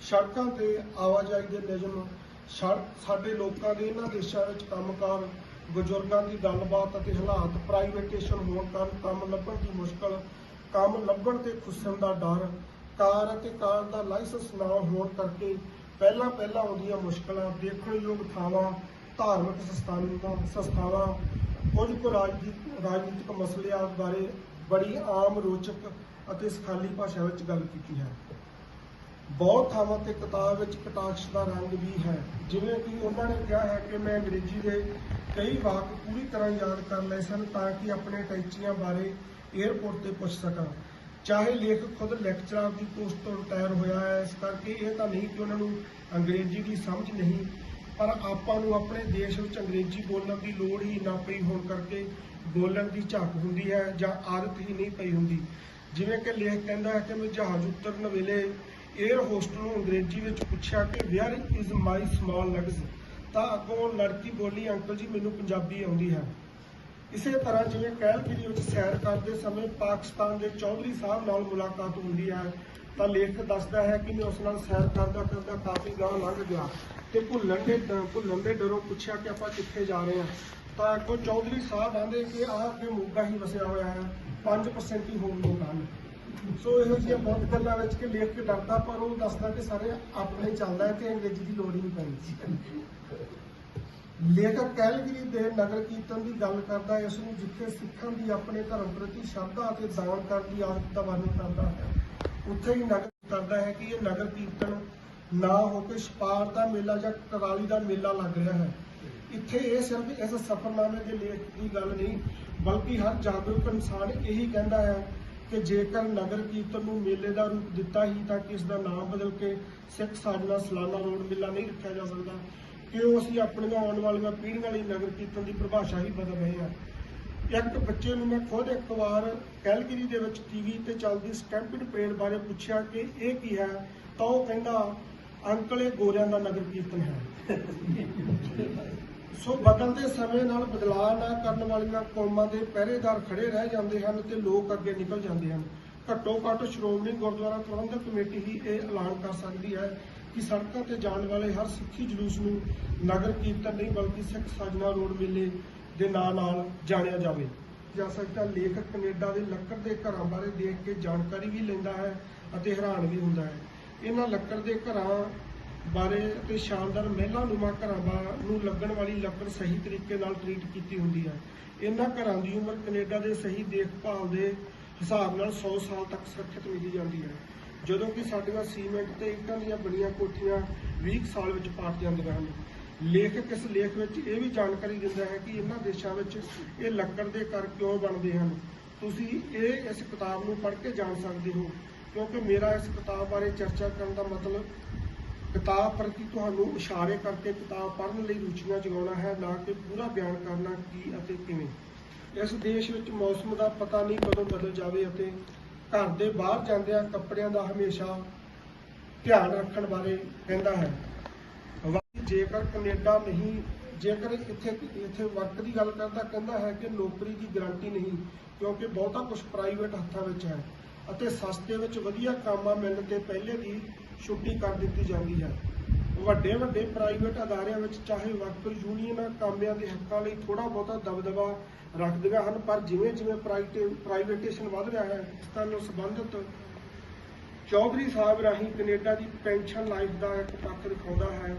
ਸੜਕਾਂ ਤੇ ਆਵਾਜਾਈ ਦੇ ਨਿਯਮ ਸਾਡੇ ਲੋਕਾਂ ਦੇ ਇਹਨਾਂ ਦੇਸ਼ਾਂ ਵਿੱਚ ਕੰਮਕਾਰ, ਬਜ਼ੁਰਗਾਂ ਦੀ ਗੱਲਬਾਤ ਅਤੇ ਹਾਲਾਤ, ਪ੍ਰਾਈਵੇਟੇਸ਼ਨ ਹੋਣ ਕਾਰਨ ਕੰਮ ਲੱਭਣ ਦੀ ਮੁਸ਼ਕਲ, ਕੰਮ ਲੱਭਣ ਤੇ ਖੁੱਸਣ ਦਾ ਡਰ, ਕਾਰ ਅਤੇ ਕਾਰ ਦਾ ਲਾਇਸੈਂਸ ਨਾ ਹੋਣ ਕਰਕੇ ਪਹਿਲਾਂ ਪਹਿਲਾਂ ਆਉਂਦੀਆਂ ਮੁਸ਼ਕਲਾਂ, ਦੇਖਣਯੋਗ ਥਾਵਾਂ, ਧਾਰਮਿਕ ਸੰਸਥਾਨਾਂ, ਸੰਸਥਾਵਾਂ, ਕੁਝ ਕੁ ਰਾਜਨੀਤਿਕ ਰਾਜਨੀਤਿਕ ਮਸਲਿਆਂ ਬਾਰੇ ਬੜੀ ਆਮ ਰੋਚਕ ਅਤੇ ਸਖਾਲੀ ਭਾਸ਼ਾ ਵਿੱਚ ਗੱਲ ਕੀਤੀ ਹੈ। ਬਹੁਤ ਥਾਵਾਂ ਤੇ ਕਿਤਾਬ ਵਿੱਚ ਕਟਾਕਸ਼ ਦਾ ਰੰਗ ਵੀ ਹੈ। ਜਿਵੇਂ ਕਿ ਉਹਨਾਂ ਨੇ ਕਿਹਾ ਹੈ ਕਿ ਮੈਂ ਅੰਗਰੇਜ਼ੀ ਦੇ ਕਈ ਵਾਕ ਪੂਰੀ ਤਰ੍ਹਾਂ ਯਾਦ ਕਰ ਲਏ ਸਨ ਤਾਂ ਕਿ ਆਪਣੇ ਟੈਚੀਆਂ ਬਾਰੇ 에ਅਰਪੋਰਟ ਤੇ ਪੁੱਛ ਸਕਾਂ। ਚਾਹੇ ਲੇਖਕ ਖੁਦ ਲੈਕਚਰਰ ਦੀ ਪੋਸਟ ਤੋਂ ਰਿਟਾਇਰ ਹੋਇਆ ਹੈ, ਇਸ ਕਰਕੇ ਇਹ ਤਾਂ ਨਹੀਂ ਕਿ ਉਹਨਾਂ ਨੂੰ ਅੰਗਰੇਜ਼ੀ ਦੀ ਸਮਝ ਨਹੀਂ, ਪਰ ਆਪਾਂ ਨੂੰ ਆਪਣੇ ਦੇਸ਼ ਵਿੱਚ ਅੰਗਰੇਜ਼ੀ ਬੋਲਣ ਦੀ ਲੋੜ ਹੀ ਨਾ ਪਈ ਹੋਣ ਕਰਕੇ ਬੋਲਣ ਦੀ ਝਾਕ ਹੁੰਦੀ ਹੈ ਜਾਂ ਆਦਤ ਹੀ ਨਹੀਂ ਪਈ ਹੁੰਦੀ। ਜਿਵੇਂ ਕਿ ਲੇਖ ਕਹਿੰਦਾ ਹੈ ਕਿ ਮੈਂ ਜਹਾਜ਼ ਉਤਰਨ ਵੇਲੇ 에ਅਰ ਹੋਸਟ ਨੂੰ ਅੰਗਰੇਜ਼ੀ ਵਿੱਚ ਪੁੱਛਿਆ ਕਿ where is my small legs ਤਾਂ ਅੱਗੋਂ ਲੜਕੀ ਬੋਲੀ ਅੰਕਲ ਜੀ, ਮੈਨੂੰ ਪੰਜਾਬੀ ਆਉਂਦੀ ਹੈ। ਇਸੇ ਤਰ੍ਹਾਂ ਜਿਵੇਂ ਕੈਲਗਰੀ ਵਿੱਚ ਸੈਰ ਕਰਦੇ ਸਮੇਂ ਪਾਕਿਸਤਾਨ ਦੇ ਚੌਧਰੀ ਸਾਹਿਬ ਨਾਲ ਮੁਲਾਕਾਤ ਹੁੰਦੀ ਹੈ, ਤਾਂ ਲੇਖਕ ਦੱਸਦਾ ਹੈ ਕਿ ਮੈਂ ਉਸ ਨਾਲ ਸੈਰ ਕਰਦਾ ਕਰਦਾ ਕਾਫੀ ਗਾਂ ਲੰਘ ਗਿਆ ਤੇ ਭੁੱਲਣ ਦੇ ਡ- ਭੁੱਲਣ ਦੇ ਡਰੋਂ ਪੁੱਛਿਆ ਕਿ ਆਪਾਂ ਕਿੱਥੇ ਜਾ ਰਹੇ ਹਾਂ। ਤਾਂ ਅੱਗੋਂ ਚੌਧਰੀ ਸਾਹਿਬ ਆਂਦੇ ਕਿ ਆਹ ਅੱਗੇ ਮੋਗਾ ਹੀ ਵਸਿਆ ਹੋਇਆ ਹੈ। 5% ਹੀ ਹੋਣ ਲੋਕ ਹਨ ਸੋ ਇਹੋ ਜਿਹੀਆਂ ਬਹੁਤ ਗੱਲਾਂ ਵਿੱਚ ਕਿ ਲੇਖਕ ਡਰਦਾ, ਪਰ ਉਹ ਦੱਸਦਾ ਕਿ ਸਾਰੇ ਆਪਣੇ ਚੱਲਦਾ ਹੈ ਤੇ ਅੰਗਰੇਜ਼ੀ ਦੀ ਲੋੜ ਹੀ ਨਹੀਂ ਪੈਂਦੀ। ਲੇਖਕ ਕੈਲਗਰੀ ਦੇ ਨਗਰ ਕੀਰਤਨ ਦੀ ਗੱਲ ਕਰਦਾ ਹੈ ਇਸ ਨੂੰ ਜਿੱਥੇ ਸਿੱਖਾਂ ਦੀ ਆਪਣੇ ਧਰਮ ਪ੍ਰਤੀ ਸ਼ਰਧਾ ਅਤੇ ਦਾਨ ਕਰਨ ਦੀ ਆਦਤ ਦਾ ਵਰਣਨ ਕਰਦਾ ਹੈ, ਉੱਥੇ ਹੀ ਨਗਰ ਕਰਦਾ ਹੈ ਕਿ ਇਹ ਨਗਰ ਕੀਰਤਨ ਨਾ ਹੋ ਕੇ ਛਪਾਰ ਦਾ ਮੇਲਾ ਜਾਂ ਕਰਾਲੀ ਦਾ ਮੇਲਾ ਲੱਗ ਰਿਹਾ ਹੈ। ਇੱਥੇ ਇਹ ਸਿਰਫ ਇਸ ਸਫਰਨਾਮੇ ਦੇ ਲੇਖ ਦੀ ਗੱਲ ਨਹੀਂ, ਬਲਕਿ ਹਰ ਜਾਗਰੂਕ ਇਨਸਾਨ ਇਹੀ ਕਹਿੰਦਾ ਹੈ ਕਿ ਜੇਕਰ ਨਗਰ ਕੀਰਤਨ ਨੂੰ ਮੇਲੇ ਦਾ ਰੂਪ ਦਿੱਤਾ ਹੀ ਤਾਂ ਇਸ ਦਾ ਨਾਮ ਬਦਲ ਕੇ ਸਿੱਖ ਸਾਜਨਾ ਸਾਲਾਨਾ ਰੋਡ ਮੇਲਾ ਨਹੀਂ ਰੱਖਿਆ ਜਾ ਸਕਦਾ ਕਿਉਂ ਅਸੀਂ ਆਪਣੀਆਂ ਆਉਣ ਵਾਲੀਆਂ ਪੀੜ੍ਹੀਆਂ ਲਈ ਨਗਰ ਕੀਰਤਨ ਦੀ ਪਰਿਭਾਸ਼ਾ ਹੀ ਬਦਲ ਰਹੇ ਹਾਂ। ਇੱਕ ਬੱਚੇ ਨੂੰ ਮੈਂ ਖੁਦ ਇੱਕ ਵਾਰ ਕੈਲਗਰੀ ਦੇ ਵਿੱਚ ਟੀਵੀ ਤੇ ਚੱਲਦੀ ਸਟੈਂਪਿਡ ਪਰੇਡ ਬਾਰੇ ਪੁੱਛਿਆ ਕਿ ਇਹ ਕੀ ਹੈ, ਤਾਂ ਉਹ ਕਹਿੰਦਾ, ਅੰਕਲ ਇਹ ਗੋਰਿਆਂ ਦਾ ਨਗਰ ਕੀਰਤਨ ਹੈ। ਸੋ ਬਦਲਦੇ ਸਮੇਂ ਨਾਲ ਬਦਲਾਅ ਨਾ ਕਰਨ ਵਾਲੀਆਂ ਕੌਮਾਂ ਦੇ ਪਹਿਰੇਦਾਰ ਖੜੇ ਰਹਿ ਜਾਂਦੇ ਹਨ ਤੇ ਲੋਕ ਅੱਗੇ ਨਿਕਲ ਜਾਂਦੇ ਹਨ। ਘੱਟੋ ਘੱਟ ਸ਼੍ਰੋਮਣੀ ਗੁਰਦੁਆਰਾ ਪ੍ਰਬੰਧਕ ਕਮੇਟੀ ਹੀ ਇਹ ਐਲਾਨ ਕਰ ਸਕਦੀ ਹੈ ਕਿ ਸੜਕਾਂ ਤੇ ਜਾਣ ਵਾਲੇ ਹਰ ਸਿੱਖੀ ਜਲੂਸ ਨੂੰ ਨਗਰ ਕੀਰਤਨ ਨਹੀਂ ਬਲਕਿ ਸਿੱਖ ਸਾਜਨਾ ਰੋਡ ਮੇਲੇ ਦੇ ਨਾਂ ਨਾਲ ਜਾਣਿਆ ਜਾਵੇ। ਜਾ ਸਕਦਾ ਲੇਖਕ ਕੈਨੇਡਾ ਦੇ ਲੱਕੜ ਦੇ ਘਰਾਂ ਬਾਰੇ ਦੇਖ ਕੇ ਜਾਣਕਾਰੀ ਵੀ ਲੈਂਦਾ ਹੈ ਅਤੇ ਹੈਰਾਨ ਵੀ ਹੁੰਦਾ ਹੈ। ਇਹਨਾਂ ਲੱਕੜ ਦੇ ਘਰਾਂ ਬਾਰੇ ਅਤੇ ਸ਼ਾਨਦਾਰ ਮਹਿਲਾ ਨੁਮਾ ਘਰਾਂ ਬਾ- ਨੂੰ ਲੱਗਣ ਵਾਲੀ ਲੱਕੜ ਸਹੀ ਤਰੀਕੇ ਨਾਲ ਟਰੀਟ ਕੀਤੀ ਹੁੰਦੀ ਹੈ। ਇਹਨਾਂ ਘਰਾਂ ਦੀ ਉਮਰ ਕੈਨੇਡਾ ਦੇ ਸਹੀ ਦੇਖਭਾਲ ਦੇ ਹਿਸਾਬ ਨਾਲ 100 ਸਾਲ ਤੱਕ ਸੁਰੱਖਿਅਤ ਮਿਲੀ ਜਾਂਦੀ ਹੈ। ਜਦੋਂ ਕਿ ਸਾਡੀਆਂ ਸੀਮੈਂਟ ਤੇ ਇੱਟਾਂ ਦੀਆਂ ਬਣੀਆਂ ਕੋਠੀਆਂ 20 ਕੁ ਸਾਲ ਵਿੱਚ ਪਾਟ ਜਾਂਦੀਆਂ ਹਨ। ਲੇਖਕ ਇਸ ਲੇਖ ਵਿੱਚ ਇਹ ਵੀ ਜਾਣਕਾਰੀ ਦਿੰਦਾ ਹੈ ਕਿ ਇਹਨਾਂ ਦੇਸ਼ਾਂ ਵਿੱਚ ਇਹ ਲੱਕੜ ਦੇ ਘਰ ਕਿਉਂ ਬਣਦੇ ਹਨ? ਤੁਸੀਂ ਇਹ ਇਸ ਕਿਤਾਬ ਨੂੰ ਪੜ੍ਹ ਕੇ ਜਾਣ ਸਕਦੇ ਹੋ, ਕਿਉਂਕਿ ਮੇਰਾ ਇਸ ਕਿਤਾਬ ਬਾਰੇ ਚਰਚਾ ਕਰਨ ਦਾ ਮਤਲਬ ਕਿਤਾਬ ਪ੍ਰਤੀ ਤੁਹਾਨੂੰ ਇਸ਼ਾਰੇ ਕਰਕੇ ਕਿਤਾਬ ਪੜ੍ਹਨ ਲਈ ਰੁਚੀਆਂ ਜਗਾਉਣਾ ਹੈ, ਨਾ ਕਿ ਪੂਰਾ ਬਿਆਨ ਕਰਨਾ ਕੀ ਅਤੇ ਕਿਵੇਂ? ਇਸ ਦੇਸ਼ ਵਿੱਚ ਮੌਸਮ ਦਾ ਪਤਾ ਨਹੀਂ ਕਦੋਂ ਬਦਲ ਜਾਵੇ ਅਤੇ ਘਰ ਦੇ ਬਾਹਰ ਜਾਂਦਿਆਂ ਕੱਪੜਿਆਂ ਦਾ ਹਮੇਸ਼ਾ ਧਿਆਨ ਰੱਖਣ ਬਾਰੇ ਕਹਿੰਦਾ ਹੈ। ਜੇਕਰ ਕੈਨੇਡਾ ਨਹੀਂ, ਜੇਕਰ ਇੱਥੇ ਇੱਥੇ ਵਰਕ ਦੀ ਗੱਲ ਕਰਦਾ, ਕਹਿੰਦਾ ਹੈ ਕਿ ਨੌਕਰੀ ਦੀ ਗਾਰੰਟੀ ਨਹੀਂ, ਕਿਉਂਕਿ ਬਹੁਤਾ ਕੁਝ ਪ੍ਰਾਈਵੇਟ ਹੱਥਾਂ ਵਿੱਚ ਹੈ ਅਤੇ ਸਸਤੇ ਵਿੱਚ ਵਧੀਆ ਕੰਮਾਂ ਮਿਲਣ ਤੇ ਪਹਿਲੇ ਦੀ ਛੁੱਟੀ ਕਰ ਦਿੱਤੀ ਜਾਂਦੀ ਹੈ। ਵੱਡੇ ਵੱਡੇ ਪ੍ਰਾਈਵੇਟ ਅਦਾਰਿਆਂ ਵਿੱਚ ਚਾਹੇ ਵਰਕਰ ਯੂਨੀਅਨਾਂ ਕਾਮਿਆਂ ਦੇ ਹੱਕਾਂ ਲਈ ਥੋੜਾ ਬਹੁਤਾ ਦਬਦਬਾ ਰੱਖਦੀਆਂ ਹਨ, ਪਰ ਜਿਵੇਂ ਜਿਵੇਂ ਪ੍ਰਾਈਵੇਟੇਸ਼ਨ ਵੱਧ ਰਿਹਾ ਹੈ, ਇਸ ਨਾਲ ਸੰਬੰਧਿਤ ਚੌਧਰੀ ਸਾਹਿਬ ਰਾਹੀਂ ਕੈਨੇਡਾ ਦੀ ਪੈਨਸ਼ਨ ਲਾਈਫ ਦਾ ਇੱਕ ਪੱਖ ਦਿਖਾਉਂਦਾ ਹੈ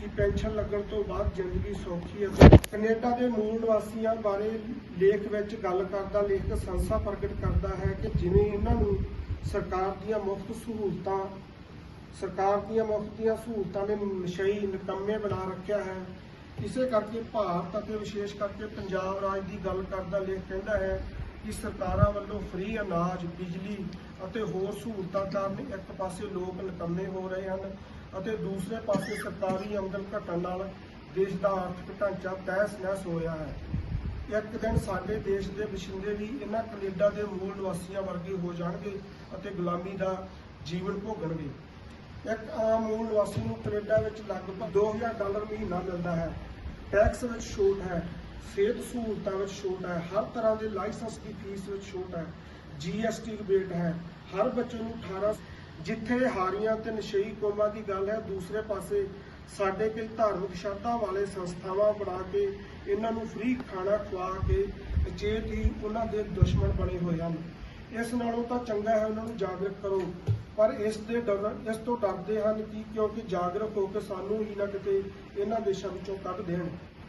ਕਿ ਪੈਨਸ਼ਨ ਲੱਗਣ ਤੋਂ ਬਾਅਦ ਜ਼ਿੰਦਗੀ ਸੌਖੀ ਹੈ। ਕੈਨੇਡਾ ਦੇ ਮੂਲ ਨਿਵਾਸੀਆਂ ਬਾਰੇ ਲੇਖ ਵਿੱਚ ਗੱਲ ਕਰਦਾ, ਲੇਖਕ ਸੰਸਾ ਪ੍ਰਗਟ ਕਰਦਾ ਹੈ ਕਿ ਜਿਵੇਂ ਇਹਨਾਂ ਨੂੰ ਸਰਕਾਰ ਦੀਆਂ ਮੁਫਤ ਸਹੂਲਤਾਂ ਸਰਕਾਰ ਦੀਆਂ ਮੁਫਤ ਦੀਆਂ ਸਹੂਲਤਾਂ ਨੇ ਨਸ਼ਈ ਨਿਕੰਮੇ ਬਣਾ ਰੱਖਿਆ ਹੈ। ਇਸੇ ਕਰਕੇ ਭਾਰਤ ਅਤੇ ਵਿਸ਼ੇਸ਼ ਕਰਕੇ ਪੰਜਾਬ ਰਾਜ ਦੀ ਗੱਲ ਕਰਦਾ ਲੇਖ ਕਹਿੰਦਾ ਹੈ ਕਿ ਸਰਕਾਰਾਂ ਵੱਲੋਂ ਫ੍ਰੀ ਅਨਾਜ, ਬਿਜਲੀ ਅਤੇ ਹੋਰ ਸਹੂਲਤਾਂ ਕਾਰਨ ਇੱਕ ਪਾਸੇ ਲੋਕ ਨਿਕੰਮੇ ਹੋ ਰਹੇ ਹਨ ਅਤੇ ਦੂਸਰੇ ਪਾਸੇ ਸਰਕਾਰੀ ਆਮਦਨ ਘਟਣ ਨਾਲ ਦੇਸ਼ ਦਾ ਆਰਥਿਕ ਢਾਂਚਾ ਤਹਿਸ ਨਹਿਸ ਹੋਇਆ ਹੈ। ਇੱਕ ਦਿਨ ਸਾਡੇ ਦੇਸ਼ ਦੇ ਵਸਿੰਦੇ ਵੀ ਇਹਨਾਂ ਕੈਨੇਡਾ ਦੇ ਮੂਲ ਨਿਵਾਸੀਆਂ ਵਰਗੇ ਹੋ ਜਾਣਗੇ ਅਤੇ ਗੁਲਾਮੀ ਦਾ ਜੀਵਨ ਭੋਗਣਗੇ। ਇੱਕ ਆਮ ਮੂਲ ਨਿਵਾਸੀ ਨੂੰ ਕੈਨੇਡਾ ਵਿੱਚ ਲਗਭਗ 2000 ਡਾਲਰ ਮਹੀਨਾ ਮਿਲਦਾ ਹੈ। ਟੈਕਸ ਵਿੱਚ ਛੋਟ ਹੈ, ਸਿਹਤ ਸਹੂਲਤਾਂ ਵਿੱਚ ਛੋਟ ਹੈ, ਹਰ ਤਰ੍ਹਾਂ ਦੇ ਲਾਇਸੈਂਸ ਦੀ ਫੀਸ ਵਿੱਚ ਛੋਟ ਹੈ ਜੀਐਸਟੀ ਰਿਬੇਟ ਹੈ। ਹਰ ਬੱਚੇ ਨੂੰ 18 ਜਿੱਥੇ ਹਾਰੀਆਂ ਤੇ ਨਸ਼ਈ ਕੌਮਾਂ ਦੀ ਗੱਲ ਹੈ, ਦੂਸਰੇ ਪਾਸੇ ਸਾਡੇ ਕਈ ਧਾਰਮਿਕ ਸ਼ਰਧਾ ਵਾਲੇ ਸੰਸਥਾਵਾਂ ਬਣਾ ਕੇ ਇਹਨਾਂ ਨੂੰ ਫ੍ਰੀ ਖਾਣਾ ਖਵਾ ਕੇ ਅਚੇਤ ਹੀ ਉਹਨਾਂ ਦੇ ਦੁਸ਼ਮਣ ਬਣੇ ਹੋਏ ਹਨ। ਇਸ ਨਾਲੋਂ ਤਾਂ ਚੰਗਾ ਹੈ ਉਹਨਾਂ ਨੂੰ ਜਾਗਰੂਕ ਕਰੋ। ਪਰ ਇਸ ਦੇ ਡਰ, ਇਸ ਤੋਂ ਡਰਦੇ ਹਨ ਕਿ ਕਿਉਂਕਿ ਜਾਗਰੂਕ ਹੋ ਕੇ ਸਾਨੂੰ ਹੀ ਨਾ ਕਿਤੇ ਇਹਨਾਂ ਦੇਸ਼ਾਂ ਵਿੱਚੋਂ ਕੱਢ ਦੇਣ।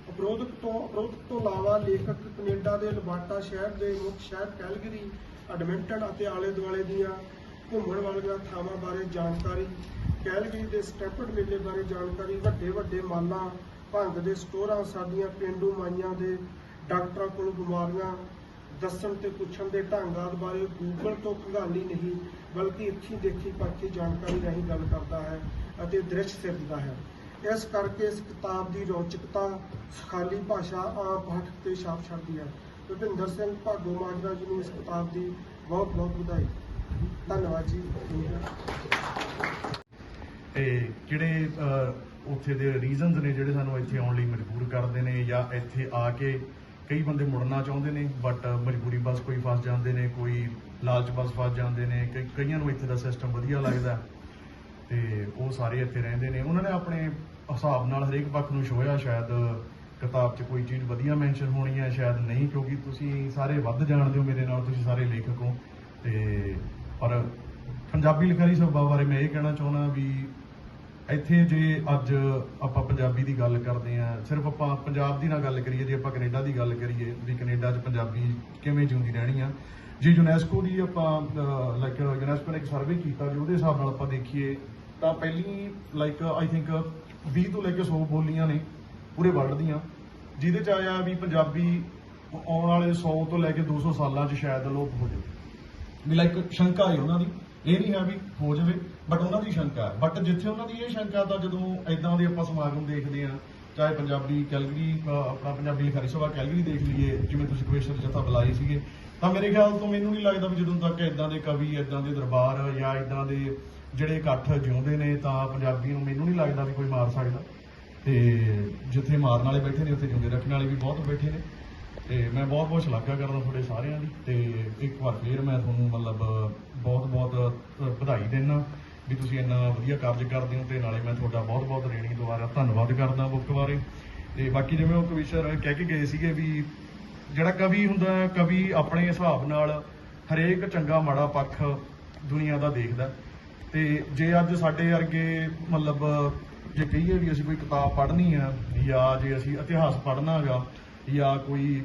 ਅਪਰੋਧਕ ਤੋਂ ਅਪਰੋਧਕ ਤੋਂ ਇਲਾਵਾ ਲੇਖਕ ਕੈਨੇਡਾ ਦੇ ਲਬਾਟਾ ਸ਼ਹਿਰ ਦੇ ਮੁੱਖ ਸ਼ਹਿਰ ਕੈਲਗਰੀ, ਐਡਮਿੰਟਨ ਅਤੇ ਆਲੇ ਦੁਆਲੇ ਦੀਆਂ ਘੁੰਮਣ ਵਾਲੀਆਂ ਥਾਵਾਂ ਬਾਰੇ ਜਾਣਕਾਰੀ, ਕੈਲਗਰੀ ਦੇ ਸਟੈਪਡ ਮੇਲੇ ਬਾਰੇ ਜਾਣਕਾਰੀ ਵੱਡੇ ਵੱਡੇ ਮਾਲਾਂ, ਭੰਗ ਦੇ ਸਟੋਰਾਂ, ਸਾਡੀਆਂ ਪਿੰਡੂ ਮਾਈਆਂ ਦੇ ਡਾਕਟਰਾਂ ਕੋਲ ਬਿਮਾਰੀਆਂ ਦੱਸਣ ਤੇ ਪੁੱਛਣ ਦੇ ਢੰਗ ਆਦਿ ਬਾਰੇ ਗੂਗਲ ਤੋਂ ਖੰਗਾਲੀ ਨਹੀਂ, ਬਲਕਿ ਅੱਖੀਂ ਦੇਖੀ ਪਰਖੀ ਜਾਣਕਾਰੀ ਰਾਹੀਂ ਗੱਲ ਕਰਦਾ ਹੈ ਅਤੇ ਦ੍ਰਿਸ਼ ਸਿਰਜਦਾ ਹੈ। ਇਸ ਕਰਕੇ ਇਸ ਕਿਤਾਬ ਦੀ ਰੌਚਕਤਾ ਸਖਾਲੀ ਭਾਸ਼ਾ ਆਮ ਪਾਠਕ ਤੇ ਛਾਪ ਛੱਡਦੀ ਹੈ। ਭੁਪਿੰਦਰ ਸਿੰਘ ਭਾਗੋ ਮਾਜਰਾ ਜੀ ਨੂੰ ਇਸ ਕਿਤਾਬ ਦੀ ਬਹੁਤ ਬਹੁਤ ਵਧਾਈ। ਧੰਨਵਾਦ ਜੀ। ਤੇ ਜਿਹੜੇ ਉੱਥੇ ਦੇ ਰੀਜ਼ਨਸ ਨੇ ਜਿਹੜੇ ਸਾਨੂੰ ਇੱਥੇ ਆਉਣ ਲਈ ਮਜਬੂਰ ਕਰਦੇ ਨੇ ਜਾਂ ਇੱਥੇ ਆ ਕੇ ਕਈ ਬੰਦੇ ਮੁੜਨਾ ਚਾਹੁੰਦੇ ਨੇ ਬਟ ਮਜਬੂਰੀ ਬਸ ਕੋਈ ਫਸ ਜਾਂਦੇ ਨੇ, ਕੋਈ ਲਾਲਚ ਬਸ ਫਸ ਜਾਂਦੇ ਨੇ, ਕਈ- ਕਈਆਂ ਨੂੰ ਇੱਥੇ ਦਾ ਸਿਸਟਮ ਵਧੀਆ ਲੱਗਦਾ। ਤੇ ਉਹ ਸਾਰੇ ਇੱਥੇ ਰਹਿੰਦੇ ਨੇ। ਉਹਨਾਂ ਨੇ ਆਪਣੇ ਹਿਸਾਬ ਨਾਲ ਹਰੇਕ ਪੱਖ ਨੂੰ ਛੋਇਆ ਸ਼ਾਇਦ ਕਿਤਾਬ 'ਚ ਕੋਈ ਚੀਜ਼ ਵਧੀਆ ਮੈਂਸ਼ਨ ਹੋਣੀ ਹੈ, ਸ਼ਾਇਦ ਨਹੀਂ, ਕਿਉਂਕਿ ਤੁਸੀਂ ਸਾਰੇ ਵੱਧ ਜਾਣਦੇ ਹੋ ਮੇਰੇ ਨਾਲ, ਤੁਸੀਂ ਸਾਰੇ ਲੇਖਕ ਹੋ। ਤੇ ਪਰ ਪੰਜਾਬੀ ਲਿਖਾਰੀ ਸਭਾ ਬਾਰੇ ਮੈਂ ਇਹ ਕਹਿਣਾ ਚਾਹੁੰਦਾ ਵੀ ਇੱਥੇ ਜੇ ਅੱਜ ਆਪਾਂ ਪੰਜਾਬੀ ਦੀ ਗੱਲ ਕਰਦੇ ਆ ਸਿਰਫ ਆਪਾਂ ਪੰਜਾਬ ਦੀ ਨਾ ਗੱਲ ਕਰੀਏ, ਜੇ ਆਪਾਂ ਕੈਨੇਡਾ ਦੀ ਗੱਲ ਕਰੀਏ, ਵੀ ਕੈਨੇਡਾ 'ਚ ਪੰਜਾਬੀ ਕਿਵੇਂ ਜਿਉਂਦੀ ਰਹਿਣੀ ਆ। ਜੇ ਯੂਨੈਸਕੋ ਦੀ ਆਪਾਂ ਲਾਈਕ ਯੂਨੈਸਕੋ ਨੇ ਇੱਕ ਸਰਵੇ ਕੀਤਾ, ਜੇ ਉਹਦੇ ਹਿਸਾਬ ਨਾਲ ਆਪਾਂ ਦੇਖੀਏ, ਤਾਂ ਪਹਿਲੀ ਲਾਈਕ ਆਈ ਥਿੰਕ 20 ਤੋਂ ਲੈ ਕੇ 100 ਬੋਲੀਆਂ ਨੇ, ਪੂਰੇ ਵਰਲਡ ਦੀਆਂ। ਜਿਹਦੇ ਚ ਆਇਆ ਵੀ ਪੰਜਾਬੀ ਆਉਣ ਵਾਲੇ 100 ਤੋਂ ਲੈ ਕੇ 200 ਸਾਲਾਂ 'ਚ ਸ਼ਾਇਦ ਅਲੋਪ ਹੋ ਜਾਵੇ। ਵੀ ਲਾਈਕ ਸ਼ੰਕਾ ਹੈ ਉਹਨਾਂ ਦੀ। ਇਹ ਨਹੀਂ ਹੈ ਵੀ ਹੋ ਜਾਵੇ। ਬਟ ਉਹਨਾਂ ਦੀ ਸ਼ੰਕਾ ਹੈ ਬਟ ਜਿੱਥੇ ਉਹਨਾਂ ਦੀ ਇਹ ਸ਼ੰਕਾ ਤਾਂ ਜਦੋਂ ਐਦਾਂ ਦੇ ਆਪਾਂ ਸਮਾਗਮ ਦੇਖਦੇ ਆ ਚਾਹੇ ਪੰਜਾਬੀ ਕੈਲਗਰੀ ਆਪਣਾ ਪੰਜਾਬੀ ਲਿਖਾਰੀ ਸਭਾ ਕੈਲਗਰੀ ਦੇਖ ਲਈਏ, ਜਿਵੇਂ ਤੁਸੀਂ ਕੁਐਸਚਨ ਜਥਾ ਬੁਲਾਏ ਸੀਗੇ, ਤਾਂ ਮੇਰੇ ਖਿਆਲ ਤੋਂ ਮੈਨੂੰ ਨਹੀਂ ਲੱਗਦਾ ਵੀ ਜਦੋਂ ਤੱਕ ਐਦਾਂ ਦੇ ਕਵੀ ਐਦਾਂ ਦੇ ਦਰਬਾਰ ਜਾਂ ਐਦਾਂ ਦੇ ਜਿਹੜੇ ਇਕੱਠ ਜਿਉਂਦੇ ਨੇ, ਤਾਂ ਪੰਜਾਬੀ ਨੂੰ ਮੈਨੂੰ ਨਹੀਂ ਲੱਗਦਾ ਵੀ ਕੋਈ ਮਾਰ ਸਕਦਾ। ਤੇ ਜਿੱਥੇ ਮਾਰਨ ਵਾਲੇ ਬੈਠੇ ਨੇ, ਉੱਥੇ ਜਿਉਂਦੇ ਰੱਖਣ ਵਾਲੇ ਵੀ ਬਹੁਤ ਬੈਠੇ ਨੇ। ਤੇ ਮੈਂ ਬਹੁਤ ਬਹੁਤ ਸ਼ਲਾਘਾ ਕਰਦਾ ਤੁਹਾਡੇ ਸਾਰਿਆਂ ਦੀ। ਤੇ ਇੱਕ ਵਾਰ ਫੇਰ ਮੈਂ ਤੁਹਾਨੂੰ ਮਤਲਬ ਬਹੁਤ ਬਹੁਤ ਵਧਾਈ ਦਿੰਦਾ। ਵੀ ਤੁਸੀਂ ਇੰਨਾ ਵਧੀਆ ਕਾਰਜ ਕਰਦੇ ਹੋ ਤੇ ਨਾਲੇ ਮੈਂ ਤੁਹਾਡਾ ਬਹੁਤ ਬਹੁਤ ਰੇਣੀ ਦੁਆਰਾ ਧੰਨਵਾਦ ਕਰਦਾ ਬੁੱਕ ਬਾਰੇ। ਤੇ ਬਾਕੀ ਜਿਵੇਂ ਉਹ ਕਵਿਸ਼ਰ ਕਹਿ ਕੇ ਗਏ ਸੀਗੇ ਵੀ ਜਿਹੜਾ ਕਵੀ ਹੁੰਦਾ ਕਵੀ ਆਪਣੇ ਹਿਸਾਬ ਨਾਲ ਹਰੇਕ ਚੰਗਾ ਮਾੜਾ ਪੱਖ ਦੁਨੀਆ ਦਾ ਦੇਖਦਾ ਤੇ ਜੇ ਅੱਜ ਸਾਡੇ ਵਰਗੇ ਮਤਲਬ ਜੇ ਕਹੀਏ ਵੀ ਅਸੀਂ ਕੋਈ ਕਿਤਾਬ ਪੜ੍ਹਨੀ ਆ, ਜਾਂ ਜੇ ਅਸੀਂ ਇਤਿਹਾਸ ਪੜ੍ਹਨਾ ਹੈਗਾ, ਜਾਂ ਕੋਈ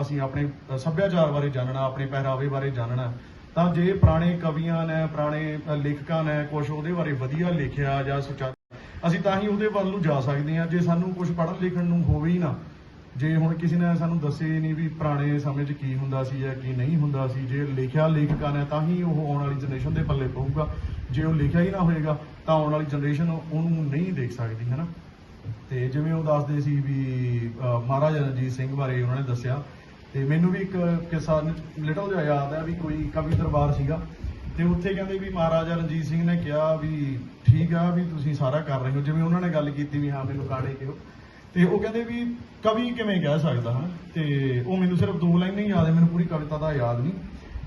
ਅਸੀਂ ਆਪਣੇ ਸੱਭਿਆਚਾਰ ਬਾਰੇ ਜਾਣਨਾ, ਆਪਣੇ ਪਹਿਰਾਵੇ ਬਾਰੇ ਜਾਣਨਾ ਤਾਂ ਜੇ ਪੁਰਾਣੇ ਕਵੀਆਂ ਨੇ, ਪੁਰਾਣੇ ਲੇਖਕਾਂ ਨੇ ਕੁਝ ਉਹਦੇ ਬਾਰੇ ਵਧੀਆ ਲਿਖਿਆ ਜਾਂ ਸੁਚਾ ਅਸੀਂ ਤਾਂ ਹੀ ਉਹਦੇ ਵੱਲ ਨੂੰ ਜਾ ਸਕਦੇ ਹਾਂ, ਜੇ ਸਾਨੂੰ ਕੁਝ ਪੜ੍ਹਨ ਲਿਖਣ ਨੂੰ ਹੋਵੇ ਹੀ ਨਾ। ਜੇ ਹੁਣ ਕਿਸੇ ਨੇ ਸਾਨੂੰ ਦੱਸੇ ਹੀ ਨਹੀਂ ਵੀ ਪੁਰਾਣੇ ਸਮੇਂ 'ਚ ਕੀ ਹੁੰਦਾ ਸੀ ਜਾਂ ਕੀ ਨਹੀਂ ਹੁੰਦਾ ਸੀ, ਜੇ ਲਿਖਿਆ ਲੇਖਕਾਂ ਨੇ ਤਾਂ ਹੀ ਉਹ ਆਉਣ ਵਾਲੀ ਜਨਰੇਸ਼ਨ ਦੇ ਪੱਲੇ ਪਊਗਾ। ਜੇ ਉਹ ਲਿਖਿਆ ਹੀ ਨਾ ਹੋਏਗਾ, ਤਾਂ ਆਉਣ ਵਾਲੀ ਜਨਰੇਸ਼ਨ ਉਹਨੂੰ ਨਹੀਂ ਦੇਖ ਸਕਦੀ, ਹੈ ਨਾ? ਤੇ ਜਿਵੇਂ ਉਹ ਦੱਸਦੇ ਸੀ ਵੀ ਮਹਾਰਾਜਾ ਰਣਜੀਤ ਸਿੰਘ ਬਾਰੇ ਉਹਨਾਂ ਨੇ ਦੱਸਿਆ ਤੇ ਮੈਨੂੰ ਵੀ ਇੱਕ ਕਿੱਸਾ ਲਿਟਲ ਜਿਹਾ ਯਾਦ ਹੈ ਵੀ ਕੋਈ ਕਵੀ ਦਰਬਾਰ ਸੀਗਾ ਤੇ ਉੱਥੇ ਕਹਿੰਦੇ ਵੀ ਮਹਾਰਾਜਾ ਰਣਜੀਤ ਸਿੰਘ ਨੇ ਕਿਹਾ ਵੀ ਠੀਕ ਆ ਵੀ ਤੁਸੀਂ ਸਾਰਾ ਕਰ ਰਹੇ ਹੋ। ਜਿਵੇਂ ਉਹਨਾਂ ਨੇ ਗੱਲ ਕੀਤੀ ਵੀ ਹਾਂ, ਮੈਨੂੰ ਕਾੜੇ ਕਿਉਂ ਤੇ ਉਹ ਕਹਿੰਦੇ ਵੀ ਕਵੀ ਕਿਵੇਂ ਕਹਿ ਸਕਦਾ ਹਨ ਤੇ ਉਹ ਮੈਨੂੰ ਸਿਰਫ ਦੋ ਲਾਈਨਾਂ ਹੀ ਯਾਦ ਹੈ ਮੈਨੂੰ ਪੂਰੀ ਕਵਿਤਾ ਦਾ ਯਾਦ ਨਹੀਂ।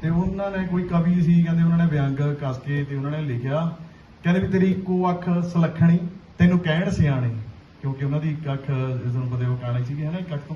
ਤੇ ਉਹਨਾਂ ਨੇ ਕੋਈ ਕਵੀ ਸੀ, ਕਹਿੰਦੇ ਉਹਨਾਂ ਨੇ ਵਿਅੰਗ ਕੱਸ ਕੇ ਤੇ ਉਹਨਾਂ ਨੇ ਲਿਖਿਆ, ਕਹਿੰਦੇ ਵੀ ਤੇਰੀ ਇੱਕੋ ਅੱਖ ਸੁਲੱਖਣੀ, ਤੈਨੂੰ ਕਹਿਣ ਸਿਆਣੀ, ਕਿਉਂਕਿ ਉਹਨਾਂ ਦੀ ਇੱਕ ਅੱਖ, ਜਿਸ ਨੂੰ ਪਤਾ ਉਹ ਕਾਲੀ ਸੀਗੀ ਹੈ ਨਾ, ਇੱਕ ਅੱਖ ਤੋਂ।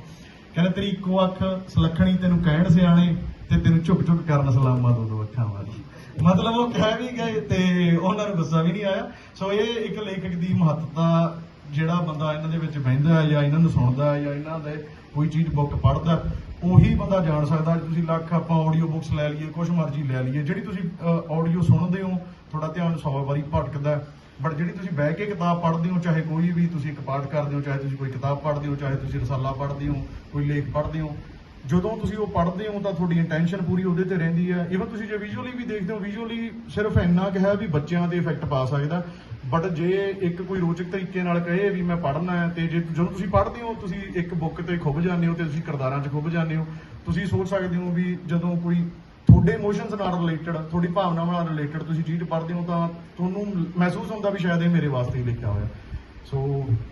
ਕਹਿੰਦੇ, ਤੇਰੀ ਇੱਕੋ ਅੱਖ ਸੁਲੱਖਣੀ, ਤੈਨੂੰ ਕਹਿਣ ਸਿਆਣੇ ਤੇ ਤੈਨੂੰ ਝੁਕ ਝੁਕ ਕਰਨ ਸਲਾਮਾਂ ਦੋ ਦੋ ਅੱਖਾਂ ਵਾਲੀ। ਮਤਲਬ ਉਹ ਕਹਿ ਵੀ ਗਏ ਤੇ ਉਹਨਾਂ ਨੂੰ ਗੁੱਸਾ ਵੀ ਨਹੀਂ ਆਇਆ। ਸੋ ਇਹ ਇੱਕ ਲੇਖਕ ਦੀ ਮਹੱਤਤਾ, ਜਿਹੜਾ ਬੰਦਾ ਇਹਨਾਂ ਦੇ ਵਿੱਚ ਬਹਿੰਦਾ ਜਾਂ ਇਹਨਾਂ ਨੂੰ ਸੁਣਦਾ ਜਾਂ ਇਹਨਾਂ ਦੇ ਕੋਈ ਚੀਜ਼ ਬੁੱਕ ਪੜ੍ਹਦਾ ਉਹੀ ਬੰਦਾ ਜਾਣ ਸਕਦਾ ਤੁਸੀਂ ਲੱਖ ਆਪਾਂ ਆਡੀਓ ਬੁੱਕਸ ਲੈ ਲਈਏ ਕੁਝ ਮਰਜ਼ੀ ਲੈ ਲਈਏ। ਜਿਹੜੀ ਤੁਸੀਂ ਆਡੀਓ ਸੁਣਦੇ ਹੋ, ਤੁਹਾਡਾ ਧਿਆਨ 100 ਵਾਰੀ ਭਟਕਦਾ ਬਟ ਜਿਹੜੀ ਤੁਸੀਂ ਬਹਿ ਕੇ ਕਿਤਾਬ ਪੜ੍ਹਦੇ ਹੋ, ਚਾਹੇ ਕੋਈ ਵੀ ਤੁਸੀਂ ਇੱਕ ਪਾਠ ਕਰਦੇ ਹੋ, ਚਾਹੇ ਤੁਸੀਂ ਕੋਈ ਕਿਤਾਬ ਪੜ੍ਹਦੇ ਹੋ, ਚਾਹੇ ਤੁਸੀਂ ਰਸਾਲਾ ਪੜ੍ਹਦੇ ਹੋ, ਕੋਈ ਲੇਖ ਪੜ੍ਹਦੇ ਹੋ, ਜਦੋਂ ਤੁਸੀਂ ਉਹ ਪੜ੍ਹਦੇ ਹੋ ਤਾਂ ਤੁਹਾਡੀ ਇੰਟੈਂਸ਼ਨ ਪੂਰੀ ਉਹਦੇ ਤੇ ਰਹਿੰਦੀ ਹੈ। ਇਵਨ ਤੁਸੀਂ ਜੇ ਵਿਜ਼ੂਅਲੀ ਵੀ ਦੇਖਦੇ ਹੋ ਵਿਜ਼ੂਅਲੀ ਸਿਰਫ ਇੰਨਾ ਕਿ ਹੈ ਵੀ ਬੱਚਿਆਂ ਤੇ ਇਫੈਕਟ ਪਾ ਸਕਦਾ ਬਟ ਜੇ ਇੱਕ ਕੋਈ ਰੋਚਕ ਤਰੀਕੇ ਨਾਲ ਕਹੇ ਵੀ ਮੈਂ ਪੜ੍ਹਨਾ ਹੈ, ਤੇ ਜੇ ਜਦੋਂ ਤੁਸੀਂ ਪੜ੍ਹਦੇ ਹੋ, ਤੁਸੀਂ ਇੱਕ ਬੁੱਕ ਤੇ ਖੁੱਭ ਜਾਂਦੇ ਹੋ, ਤੇ ਤੁਸੀਂ ਕਿਰਦਾਰਾਂ 'ਚ ਖੁੱਭ ਜਾਂਦੇ ਹੋ, ਤੁਸੀਂ ਸੋਚ ਸਕਦੇ ਹੋ ਵੀ ਜਦੋਂ ਕੋਈ ਤੁਹਾਡੇ ਇਮੋਸ਼ਨਸ ਨਾਲ ਰਿਲੇਟਡ ਤੁਹਾਡੀ ਭਾਵਨਾਵਾਂ ਨਾਲ ਰਿਲੇਟਡ ਤੁਸੀਂ ਚੀਜ਼ ਪੜ੍ਹਦੇ ਹੋ ਤਾਂ ਤੁਹਾਨੂੰ ਮਹਿਸੂਸ ਹੁੰਦਾ ਵੀ ਸ਼ਾਇਦ ਇਹ ਮੇਰੇ ਵਾਸਤੇ ਹੀ ਲਿਖਿਆ ਹੋਇਆ। ਸੋ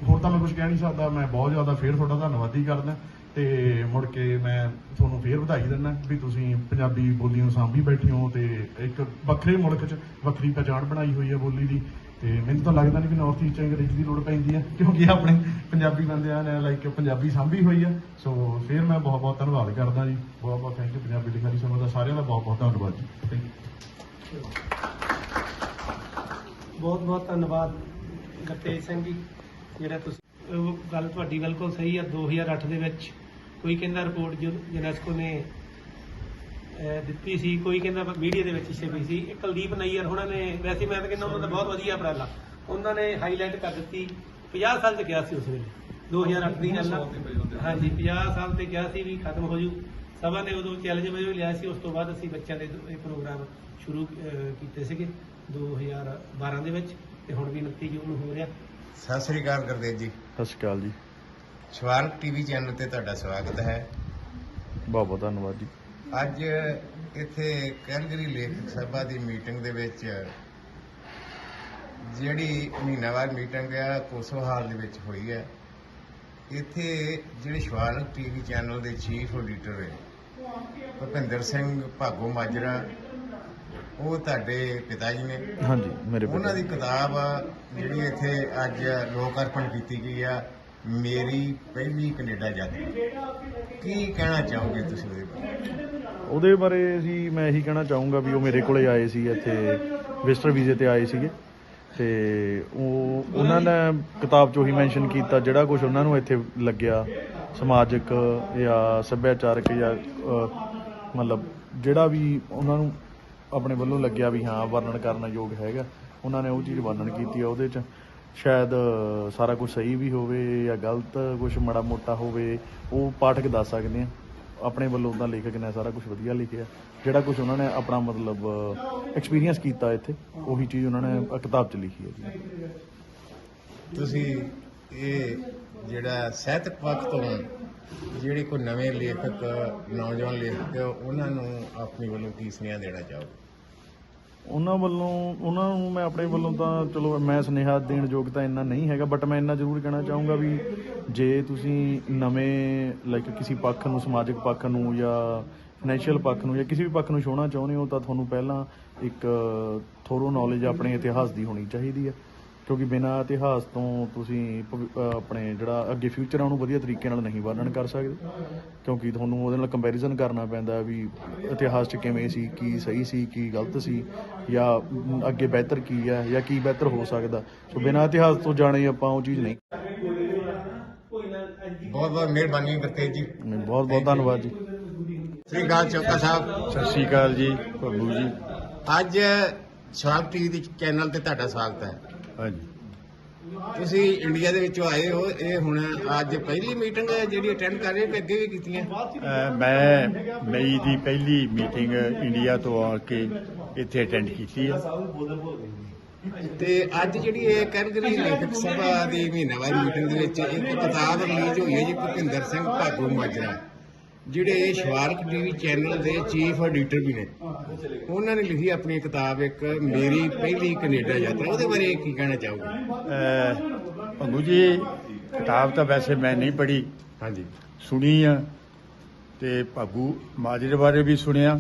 ਹੋਰ ਤਾਂ ਮੈਂ ਕੁਝ ਕਹਿ ਨਹੀਂ ਸਕਦਾ, ਮੈਂ ਬਹੁਤ ਜ਼ਿਆਦਾ ਫੇਰ ਤੁਹਾਡਾ ਧੰਨਵਾਦੀ ਕਰਦਾ ਤੇ ਮੁੜ ਕੇ ਮੈਂ ਤੁਹਾਨੂੰ ਫੇਰ ਵਧਾਈ ਦਿੰਦਾ ਵੀ ਤੁਸੀਂ ਪੰਜਾਬੀ ਬੋਲੀ ਨੂੰ ਸਾਂਭੀ ਬੈਠੇ ਹੋ ਤੇ ਇੱਕ ਵੱਖਰੇ ਮੁਲਕ 'ਚ ਵੱਖਰੀ ਪਛਾਣ ਬਣਾਈ ਹੋਈ ਹੈ ਬੋਲੀ ਦੀ। ਤੇ ਮੈਨੂੰ ਤਾਂ ਲੱਗਦਾ ਨਹੀਂ ਕਿ ਨਾਰਥ ਈਸਟ ਅੰਗਰੇਜ਼ੀ ਦੀ ਲੋੜ ਪੈਂਦੀ ਹੈ ਕਿਉਂਕਿ ਆਪਣੇ ਪੰਜਾਬੀ ਬੰਦਿਆਂ ਨੇ ਲਾਈਕ ਪੰਜਾਬੀ ਸਾਂਭੀ ਹੋਈ ਹੈ ਸੋ ਫਿਰ ਮੈਂ ਬਹੁਤ ਬਹੁਤ ਧੰਨਵਾਦ ਕਰਦਾ ਜੀ। ਬਹੁਤ ਬਹੁਤ ਥੈਂਕ ਯੂ ਪੰਜਾਬੀ ਲਿਖਾਰੀ ਸਮਾਜ ਦਾ ਸਾਰਿਆਂ ਦਾ ਬਹੁਤ ਬਹੁਤ ਧੰਨਵਾਦ ਜੀ। ਬਹੁਤ ਬਹੁਤ ਧੰਨਵਾਦ ਗੱਤੇਜ ਸਿੰਘ ਜੀ ਜਿਹੜਾ ਤੁਸੀਂ ਉਹ ਗੱਲ ਤੁਹਾਡੀ ਬਿਲਕੁਲ ਸਹੀ ਆ। 2008 ਦੇ ਵਿੱਚ ਕੋਈ ਕਹਿੰਦਾ ਰਿਪੋਰਟ ਯੂਨੈਸਕੋ ਨੇ ਅਹ, ਦਿੱਤੀ ਸੀ ਕੋਈ ਕਹਿੰਦਾ ਮੀਡੀਆ ਦੇ ਵਿੱਚ ਛਪੀ ਸੀ। ਇਹ ਕੁਲਦੀਪ ਨਈਅਰ ਉਹਨਾਂ ਨੇ ਵੈਸੇ ਮੈਂ ਤਾਂ ਕਹਿੰਦਾ ਉਹਨਾਂ ਦਾ ਬਹੁਤ ਵਧੀਆ ਉਪਰਾਲਾ। ਉਹਨਾਂ ਨੇ ਹਾਈਲਾਈਟ ਕਰ ਦਿੱਤੀ। 50 ਸਾਲ ਤੇ ਕਿਹਾ ਸੀ ਉਸ ਵੇਲੇ 2008 ਦੀ ਗੱਲ ਹਾਂਜੀ 50 ਸਾਲ ਤੇ ਕਿਹਾ ਸੀ ਵੀ ਖਤਮ ਹੋ ਜੂ। ਸਭਾ ਨੇ ਉਦੋਂ ਚੈਲੰਜ ਵਜੋਂ ਲਿਆ ਸੀ। ਉਸ ਤੋਂ ਬਾਅਦ ਅਸੀਂ ਬੱਚਿਆਂ ਦੇ ਇਹ ਪ੍ਰੋਗਰਾਮ ਸ਼ੁਰੂ ਕੀਤੇ ਸੀਗੇ 2012 ਦੇ ਵਿੱਚ ਤੇ ਹੁਣ ਵੀ 29 ਜੂਨ ਨੂੰ ਹੋ ਰਿਹਾ। ਸਤਿ ਸ੍ਰੀ ਅਕਾਲ ਗੁਰਦੇਵ ਜੀ। ਸਤਿ ਸ਼੍ਰੀ ਅਕਾਲ ਜੀ। ਸਵਾਰਕ ਟੀਵੀ ਚੈਨਲ ਤੇ ਤੁਹਾਡਾ ਸਵਾਗਤ ਹੈ। ਬਹੁਤ ਬਹੁਤ ਧੰਨਵਾਦ ਜੀ। ਅੱਜ ਇੱਥੇ ਕੈਲਗਰੀ ਲੇਖਕ ਸਭਾ ਦੀ ਮੀਟਿੰਗ ਦੇ ਵਿੱਚ ਜਿਹੜੀ ਮਹੀਨਾਵਾਰ ਮੀਟਿੰਗ ਆ ਕੋਸੋ ਹਾਲ ਦੇ ਵਿੱਚ ਹੋਈ ਹੈ ਇੱਥੇ ਜਿਹੜੇ ਸਵਾਰਕ ਟੀਵੀ ਚੈਨਲ ਦੇ ਚੀਫ ਐਡੀਟਰ ਹੈ ਭੁਪਿੰਦਰ ਸਿੰਘ ਭਾਗੋ ਮਾਜਰਾ ਉਹ ਤੁਹਾਡੇ ਪਿਤਾ ਜੀ ਨੇ। ਹਾਂਜੀ ਮੇਰੇ ਉਹਨਾਂ ਦੀ ਕਿਤਾਬ ਜਿਹੜੀ ਇੱਥੇ ਅੱਜ ਲੋਕ ਅਰਪਣ ਕੀਤੀ ਗਈ ਆ। ਮੇਰੀ ਪਹਿਲੀ ਕੈਨੇਡਾ ਯਾਤਰਾ। ਕੀ ਕਹਿਣਾ ਚਾਹੋਗੇ ਤੁਸੀਂ ਉਹਦੇ ਬਾਰੇ? ਉਹਦੇ ਬਾਰੇ ਜੀ ਮੈਂ ਇਹੀ ਕਹਿਣਾ ਚਾਹੂੰਗਾ ਵੀ ਉਹ ਮੇਰੇ ਕੋਲੇ ਆਏ ਸੀ, ਇੱਥੇ ਵਿਜ਼ਟਰ ਵੀਜ਼ੇ ਤੇ ਆਏ ਸੀਗੇ। ਤੇ ਉਹ, ਉਹਨਾਂ ਨੇ ਕਿਤਾਬ 'ਚ ਉਹੀ ਮੈਂਸ਼ਨ ਕੀਤਾ, ਜਿਹੜਾ ਕੁਝ ਉਹਨਾਂ ਨੂੰ ਇੱਥੇ ਲੱਗਿਆ, ਸਮਾਜਿਕ ਜਾਂ ਸੱਭਿਆਚਾਰਕ ਜਾਂ ਮਤਲਬ ਜਿਹੜਾ ਵੀ ਉਹਨਾਂ ਨੂੰ ਆਪਣੇ ਵੱਲੋਂ ਲੱਗਿਆ ਵੀ ਹਾਂ, ਵਰਣਨ ਕਰਨ ਯੋਗ ਹੈਗਾ, ਉਹਨਾਂ ਨੇ ਉਹ ਚੀਜ਼ ਵਰਣਨ ਕੀਤੀ ਆ ਉਹਦੇ 'ਚ। ਸ਼ਾਇਦ ਸਾਰਾ ਕੁਝ ਸਹੀ ਵੀ ਹੋਵੇ ਜਾਂ ਗਲਤ ਕੁਝ ਮਾੜਾ ਮੋਟਾ ਹੋਵੇ, ਉਹ ਪਾਠਕ ਦੱਸ ਸਕਦੇ ਆ। ਆਪਣੇ ਵੱਲੋਂ ਤਾਂ ਲੇਖਕ ਨੇ ਸਾਰਾ ਕੁਝ ਵਧੀਆ ਲਿਖਿਆ। ਜਿਹੜਾ ਕੁਝ ਉਹਨਾਂ ਨੇ ਆਪਣਾ ਮਤਲਬ ਐਕਸਪੀਰੀਅੰਸ ਕੀਤਾ ਇੱਥੇ, ਉਹੀ ਚੀਜ਼ ਉਹਨਾਂ ਨੇ ਕਿਤਾਬ 'ਚ ਲਿਖੀ ਹੈ ਜੀ। ਤੁਸੀਂ ਇਹ ਜਿਹੜਾ ਸਾਹਿਤਕ ਪੱਖ ਤੋਂ ਜਿਹੜੇ ਕੋਈ ਨਵੇਂ ਲੇਖਕ, ਨੌਜਵਾਨ ਲੇਖਕ, ਉਹਨਾਂ ਨੂੰ ਆਪਣੇ ਵੱਲੋਂ ਕੀ ਸੁਨੇਹਾ ਦੇਣਾ ਚਾਹੋਗੇ? ਉਹਨਾਂ ਵੱਲੋਂ, ਉਹਨਾਂ ਨੂੰ ਮੈਂ ਆਪਣੇ ਵੱਲੋਂ ਤਾਂ ਚਲੋ ਮੈਂ ਸੁਨੇਹਾ ਦੇਣ ਯੋਗ ਤਾਂ ਇੰਨਾ ਨਹੀਂ ਹੈਗਾ ਬਟ ਮੈਂ ਇੰਨਾ ਜ਼ਰੂਰ ਕਹਿਣਾ ਚਾਹੂੰਗਾ ਵੀ ਜੇ ਤੁਸੀਂ ਨਵੇਂ ਲਾਈਕ ਕਿਸੇ ਪੱਖ ਨੂੰ, ਸਮਾਜਿਕ ਪੱਖ ਨੂੰ ਜਾਂ ਫਾਈਨੈਂਸ਼ੀਅਲ ਪੱਖ ਨੂੰ ਜਾਂ ਕਿਸੇ ਵੀ ਪੱਖ ਨੂੰ ਛੋਣਾ ਚਾਹੁੰਦੇ ਹੋ ਤਾਂ ਤੁਹਾਨੂੰ ਪਹਿਲਾਂ ਇੱਕ ਥੋਰੋ ਨੌਲੇਜ ਆਪਣੇ ਇਤਿਹਾਸ ਦੀ ਹੋਣੀ ਚਾਹੀਦੀ ਹੈ। ਕਿਉਂਕਿ ਬਿਨਾਂ ਇਤਿਹਾਸ ਤੋਂ ਤੁਸੀਂ ਭਵਿ- ਅਹ ਆਪਣੇ ਜਿਹੜਾ ਅੱਗੇ ਫਿਊਚਰ ਆ ਉਹਨੂੰ ਵਧੀਆ ਤਰੀਕੇ ਨਾਲ ਨਹੀਂ ਵਰਣਨ ਕਰ ਸਕਦੇ। ਕਿਉਂਕਿ ਤੁਹਾਨੂੰ ਉਹਦੇ ਨਾਲ ਕੰਪੈਰੀਜ਼ਨ ਕਰਨਾ ਪੈਂਦਾ ਵੀ ਇਤਿਹਾਸ 'ਚ ਕਿਵੇਂ ਸੀ ਕੀ ਸਹੀ ਸੀ ਕੀ ਗਲਤ ਸੀ ਜਾਂ ਮ, ਅੱਗੇ ਬਿਹਤਰ ਕੀ ਹੈ ਜਾਂ ਕੀ ਬਿਹਤਰ ਹੋ ਸਕਦਾ। ਸੋ ਬਿਨਾਂ ਇਤਿਹਾਸ ਤੋਂ ਜਾਣੇ ਆਪਾਂ ਉਹ ਚੀਜ਼ ਨਹੀਂ। ਬਹੁਤ ਬਹੁਤ ਮਿਹਰਬਾਨੀ ਗੁਰਤੇਜ ਜੀ। ਬਹੁਤ ਬਹੁਤ ਧੰਨਵਾਦ ਜੀ। ਸ੍ਰੀ ਅਕਾਲ ਚੌਕਾ ਸਾਹਿਬ। ਸਤਿ ਸ਼੍ਰੀ ਅਕਾਲ ਜੀ ਬੱਬੂ ਜੀ। ਅੱਜ ਸਵਾਗਤ ਟੀਵੀ ਦੇ ਚੈਨਲ ਤੇ ਤੁਹਾਡਾ ਸਵਾਗਤ ਹੈ। ਹਾਂਜੀ। ਤੁਸੀਂ ਇੰਡੀਆ ਦੇ ਵਿੱਚੋਂ ਆਏ ਹੋ ਇਹ ਹੁਣ ਅੱਜ ਪਹਿਲੀ ਮੀਟਿੰਗ ਹੈ ਜਿਹੜੀ ਅਟੈਂਡ ਕਰ ਰਹੇ ਹੋ ਕਿ ਅੱਗੇ ਵੀ ਕੀਤੀਆਂ ਅਹ ਮੈਂ ਮਈ ਦੀ ਪਹਿਲੀ ਮੀਟਿੰਗ ਇੰਡੀਆ ਤੋਂ ਆ ਕੇ ਇੱਥੇ ਅਟੈਂਡ ਕੀਤੀ ਹੈ। ਤੇ ਅੱਜ ਜਿਹੜੀ ਇਹ ਕੈਨਗਰੀ ਲੇਖਕ ਸਭਾ ਦੀ ਮਹੀਨਾਵਾਰ ਮੀਟਿੰਗ ਦੇ ਵਿੱਚ ਇੱਕ ਕਿਤਾਬ ਰਿਲੀਜ਼ ਹੋਈ ਹੈ ਜੀ ਭੁਪਿੰਦਰ ਸਿੰਘ ਭਾਗੂ ਮਾਜਰਾ। ਜਿਹੜੇ ਸ਼ਵਾਰਕ ਟੀਵੀ ਚੈਨਲ ਦੇ ਚੀਫ ਐਡੀਟਰ ਵੀ ਨੇ ਉਹਨਾਂ ਨੇ ਲਿਖੀ ਆਪਣੀ ਕਿਤਾਬ ਇੱਕ ਮੇਰੀ ਪਹਿਲੀ ਕੈਨੇਡਾ ਯਾਤਰਾ। ਉਹਦੇ ਬਾਰੇ ਕੀ ਕਹਿਣਾ ਚਾਹੋਗੇ? ਭੰਗੂ ਜੀ ਕਿਤਾਬ ਤਾਂ ਵੈਸੇ ਮੈਂ ਨਹੀਂ ਪੜ੍ਹੀ। ਹਾਂਜੀ। ਸੁਣੀ ਆ ਤੇ ਭਾਗੂ ਮਾਜਰੇ ਬਾਰੇ ਵੀ ਸੁਣਿਆ।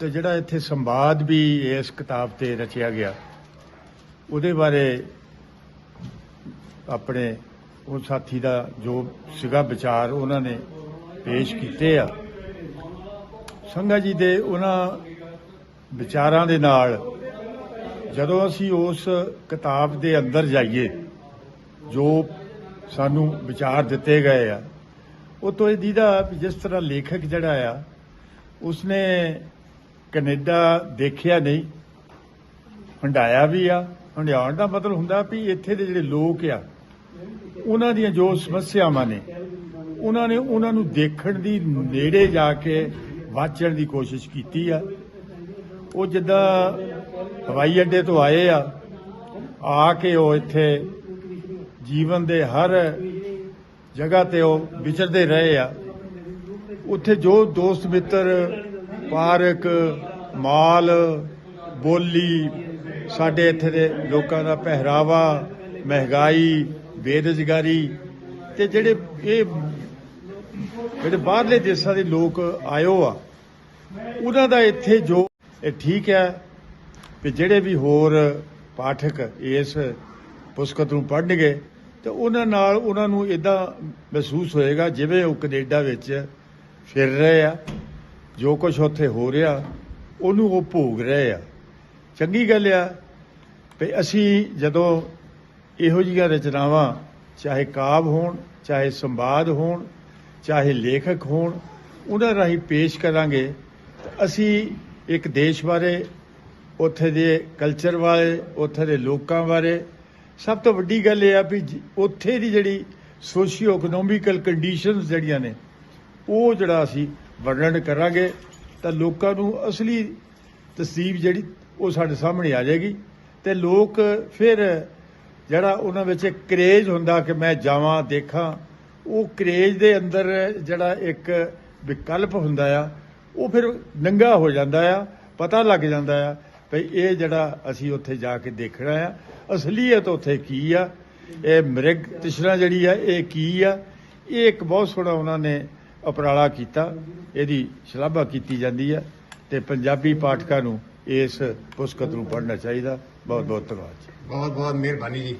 ਤੇ ਜਿਹੜਾ ਇੱਥੇ ਸੰਵਾਦ ਵੀ ਇਸ ਕਿਤਾਬ ਤੇ ਰਚਿਆ ਗਿਆ ਉਹਦੇ ਬਾਰੇ ਆਪਣੇ ਉਹ ਸਾਥੀ ਦਾ ਜੋ ਸੀਗਾ ਵਿਚਾਰ ਉਹਨਾਂ ਨੇ ਪੇਸ਼ ਕੀਤੇ ਆ। ਸੰਘਾ ਜੀ ਦੇ ਉਹਨਾਂ ਵਿਚਾਰਾਂ ਦੇ ਨਾਲ ਜਦੋਂ ਅਸੀਂ ਉਸ ਕਿਤਾਬ ਦੇ ਅੰਦਰ ਜਾਈਏ, ਜੋ ਸਾਨੂੰ ਵਿਚਾਰ ਦਿੱਤੇ ਗਏ ਆ, ਉਹ ਤੋਂ ਇਹ ਦੀਦਾ ਵੀ ਜਿਸ ਤਰ੍ਹਾਂ ਲੇਖਕ ਜਿਹੜਾ ਆ, ਉਸਨੇ ਕੈਨੇਡਾ ਦੇਖਿਆ ਨਹੀਂ ਹੰਡਾਇਆ ਵੀ ਆ। ਹੰਡਾਉਣ ਦਾ ਮਤਲਬ ਹੁੰਦਾ ਵੀ ਇੱਥੇ ਦੇ ਜਿਹੜੇ ਲੋਕ ਆ ਉਹਨਾਂ ਦੀਆਂ ਜੋ ਸਮੱਸਿਆਵਾਂ ਨੇ, ਉਹਨਾਂ ਨੇ ਉਹਨਾਂ ਨੂੰ ਦੇਖਣ ਦੀ ਨੇੜੇ ਜਾ ਕੇ ਵਾਚਣ ਦੀ ਕੋਸ਼ਿਸ਼ ਕੀਤੀ ਆ। ਉਹ ਜਿੱਦਾਂ ਹਵਾਈ ਅੱਡੇ ਤੋਂ ਆਏ ਆ ਆ ਕੇ ਉਹ ਇੱਥੇ ਜੀਵਨ ਦੇ ਹਰ ਜਗ੍ਹਾ ਤੇ ਉਹ ਵਿਚਰਦੇ ਰਹੇ ਆ। ਉੱਥੇ ਜੋ ਦੋਸਤ ਮਿੱਤਰ, ਪਾਰਕ, ਮਾਲ, ਬੋਲੀ, ਸਾਡੇ ਇੱਥੇ ਦੇ ਲੋਕਾਂ ਦਾ ਪਹਿਰਾਵਾ, ਮਹਿੰਗਾਈ ਬੇਰੁਜ਼ਗਾਰੀ ਤੇ ਜਿਹੜੇ ਇਹ ਜਿਹੜੇ ਬਾਹਰਲੇ ਦੇਸ਼ਾਂ ਦੇ ਲੋਕ ਆਇਓ ਆ, ਉਹਨਾਂ ਦਾ ਇੱਥੇ ਜੋ ਇਹ ਠੀਕ ਹੈ ਕਿ ਜਿਹੜੇ ਵੀ ਹੋਰ ਪਾਠਕ ਇਸ ਪੁਸਤਕ ਨੂੰ ਪੜ੍ਹਨਗੇ ਤੇ ਉਹਨਾਂ ਨਾਲ ਉਹਨਾਂ ਨੂੰ ਇਦਾਂ ਮਹਿਸੂਸ ਹੋਏਗਾ ਜਿਵੇਂ ਉਹ ਕੈਨੇਡਾ ਵਿੱਚ ਫਿਰ ਰਹੇ ਆ, ਜੋ ਕੁਝ ਉੱਥੇ ਹੋ ਰਿਹਾ, ਉਹਨੂੰ ਉਹ ਭੋਗ ਰਹੇ ਆ। ਚੰਗੀ ਗੱਲ ਆ ਵੀ ਅਸੀਂ ਜਦੋਂ ਇਹੋ ਜਿਹੀਆਂ ਰਚਨਾਵਾਂ, ਚਾਹੇ ਕਾਵ ਹੋਣ, ਚਾਹੇ ਸੰਵਾਦ ਹੋਣ, ਚਾਹੇ ਲੇਖਕ ਹੋਣ, ਉਹਨਾਂ ਰਾਹੀਂ ਪੇਸ਼ ਕਰਾਂਗੇ। ਤਾਂ ਅਸੀਂ ਇੱਕ ਦੇਸ਼ ਬਾਰੇ, ਉੱਥੇ ਦੇ ਕਲਚਰ ਬਾਰੇ ਉੱਥੇ ਦੇ ਲੋਕਾਂ ਬਾਰੇ, ਸਭ ਤੋਂ ਵੱਡੀ ਗੱਲ ਇਹ ਆ ਵੀ ਜ- ਉੱਥੇ ਦੀ ਜਿਹੜੀ ਸੋਸ਼ੀਓ ਇਕਨੋਮਿਕਲ ਕੰਡੀਸ਼ਨਸ ਜਿਹੜੀਆਂ ਨੇ, ਉਹ ਜਿਹੜਾ ਅਸੀਂ ਵਰਣਨ ਕਰਾਂਗੇ, ਤਾਂ ਲੋਕਾਂ ਨੂੰ ਅਸਲੀ ਤਸਦੀਕ ਜਿਹੜੀ, ਉਹ ਸਾਡੇ ਸਾਹਮਣੇ ਆ ਜਾਏਗੀ ਤੇ ਲੋਕ ਫਿਰ ਜਿਹੜਾ ਉਹਨਾਂ ਵਿੱਚ ਇੱਕ ਕਰੇਜ ਹੁੰਦਾ ਕਿ ਮੈਂ ਜਾਵਾਂ, ਦੇਖਾਂ, ਉਹ ਕਰੇਜ ਦੇ ਅੰਦਰ ਜਿਹੜਾ ਇੱਕ ਵਿਕਲਪ ਹੁੰਦਾ ਆ, ਉਹ ਫਿਰ ਨੰਗਾ ਹੋ ਜਾਂਦਾ ਆ, ਪਤਾ ਲੱਗ ਜਾਂਦਾ ਆ ਭਈ ਇਹ ਜਿਹੜਾ ਅਸੀਂ ਉੱਥੇ ਜਾ ਕੇ ਦੇਖਣਾ ਆ, ਅਸਲੀਅਤ ਉੱਥੇ ਕੀ ਆ, ਇਹ ਮ੍ਰਿਗ ਤਿਸ਼ਨਾ ਜਿਹੜੀ ਆ, ਇਹ ਕੀ ਆ, ਇਹ ਇੱਕ ਬਹੁਤ ਸੋਹਣਾ ਉਹਨਾਂ ਨੇ ਉਪਰਾਲਾ ਕੀਤਾ, ਇਹਦੀ ਸ਼ਲਾਘਾ ਕੀਤੀ ਜਾਂਦੀ ਆ ਤੇ ਪੰਜਾਬੀ ਪਾਠਕਾਂ ਨੂੰ ਇਸ ਪੁਸਤਕ ਨੂੰ ਪੜ੍ਹਨਾ ਚਾਹੀਦਾ। ਬਹੁਤ ਬਹੁਤ ਧੰਨਵਾਦ ਜੀ ਬਹੁਤ ਬਹੁਤ ਮਿਹਰਬਾਨੀ ਜੀ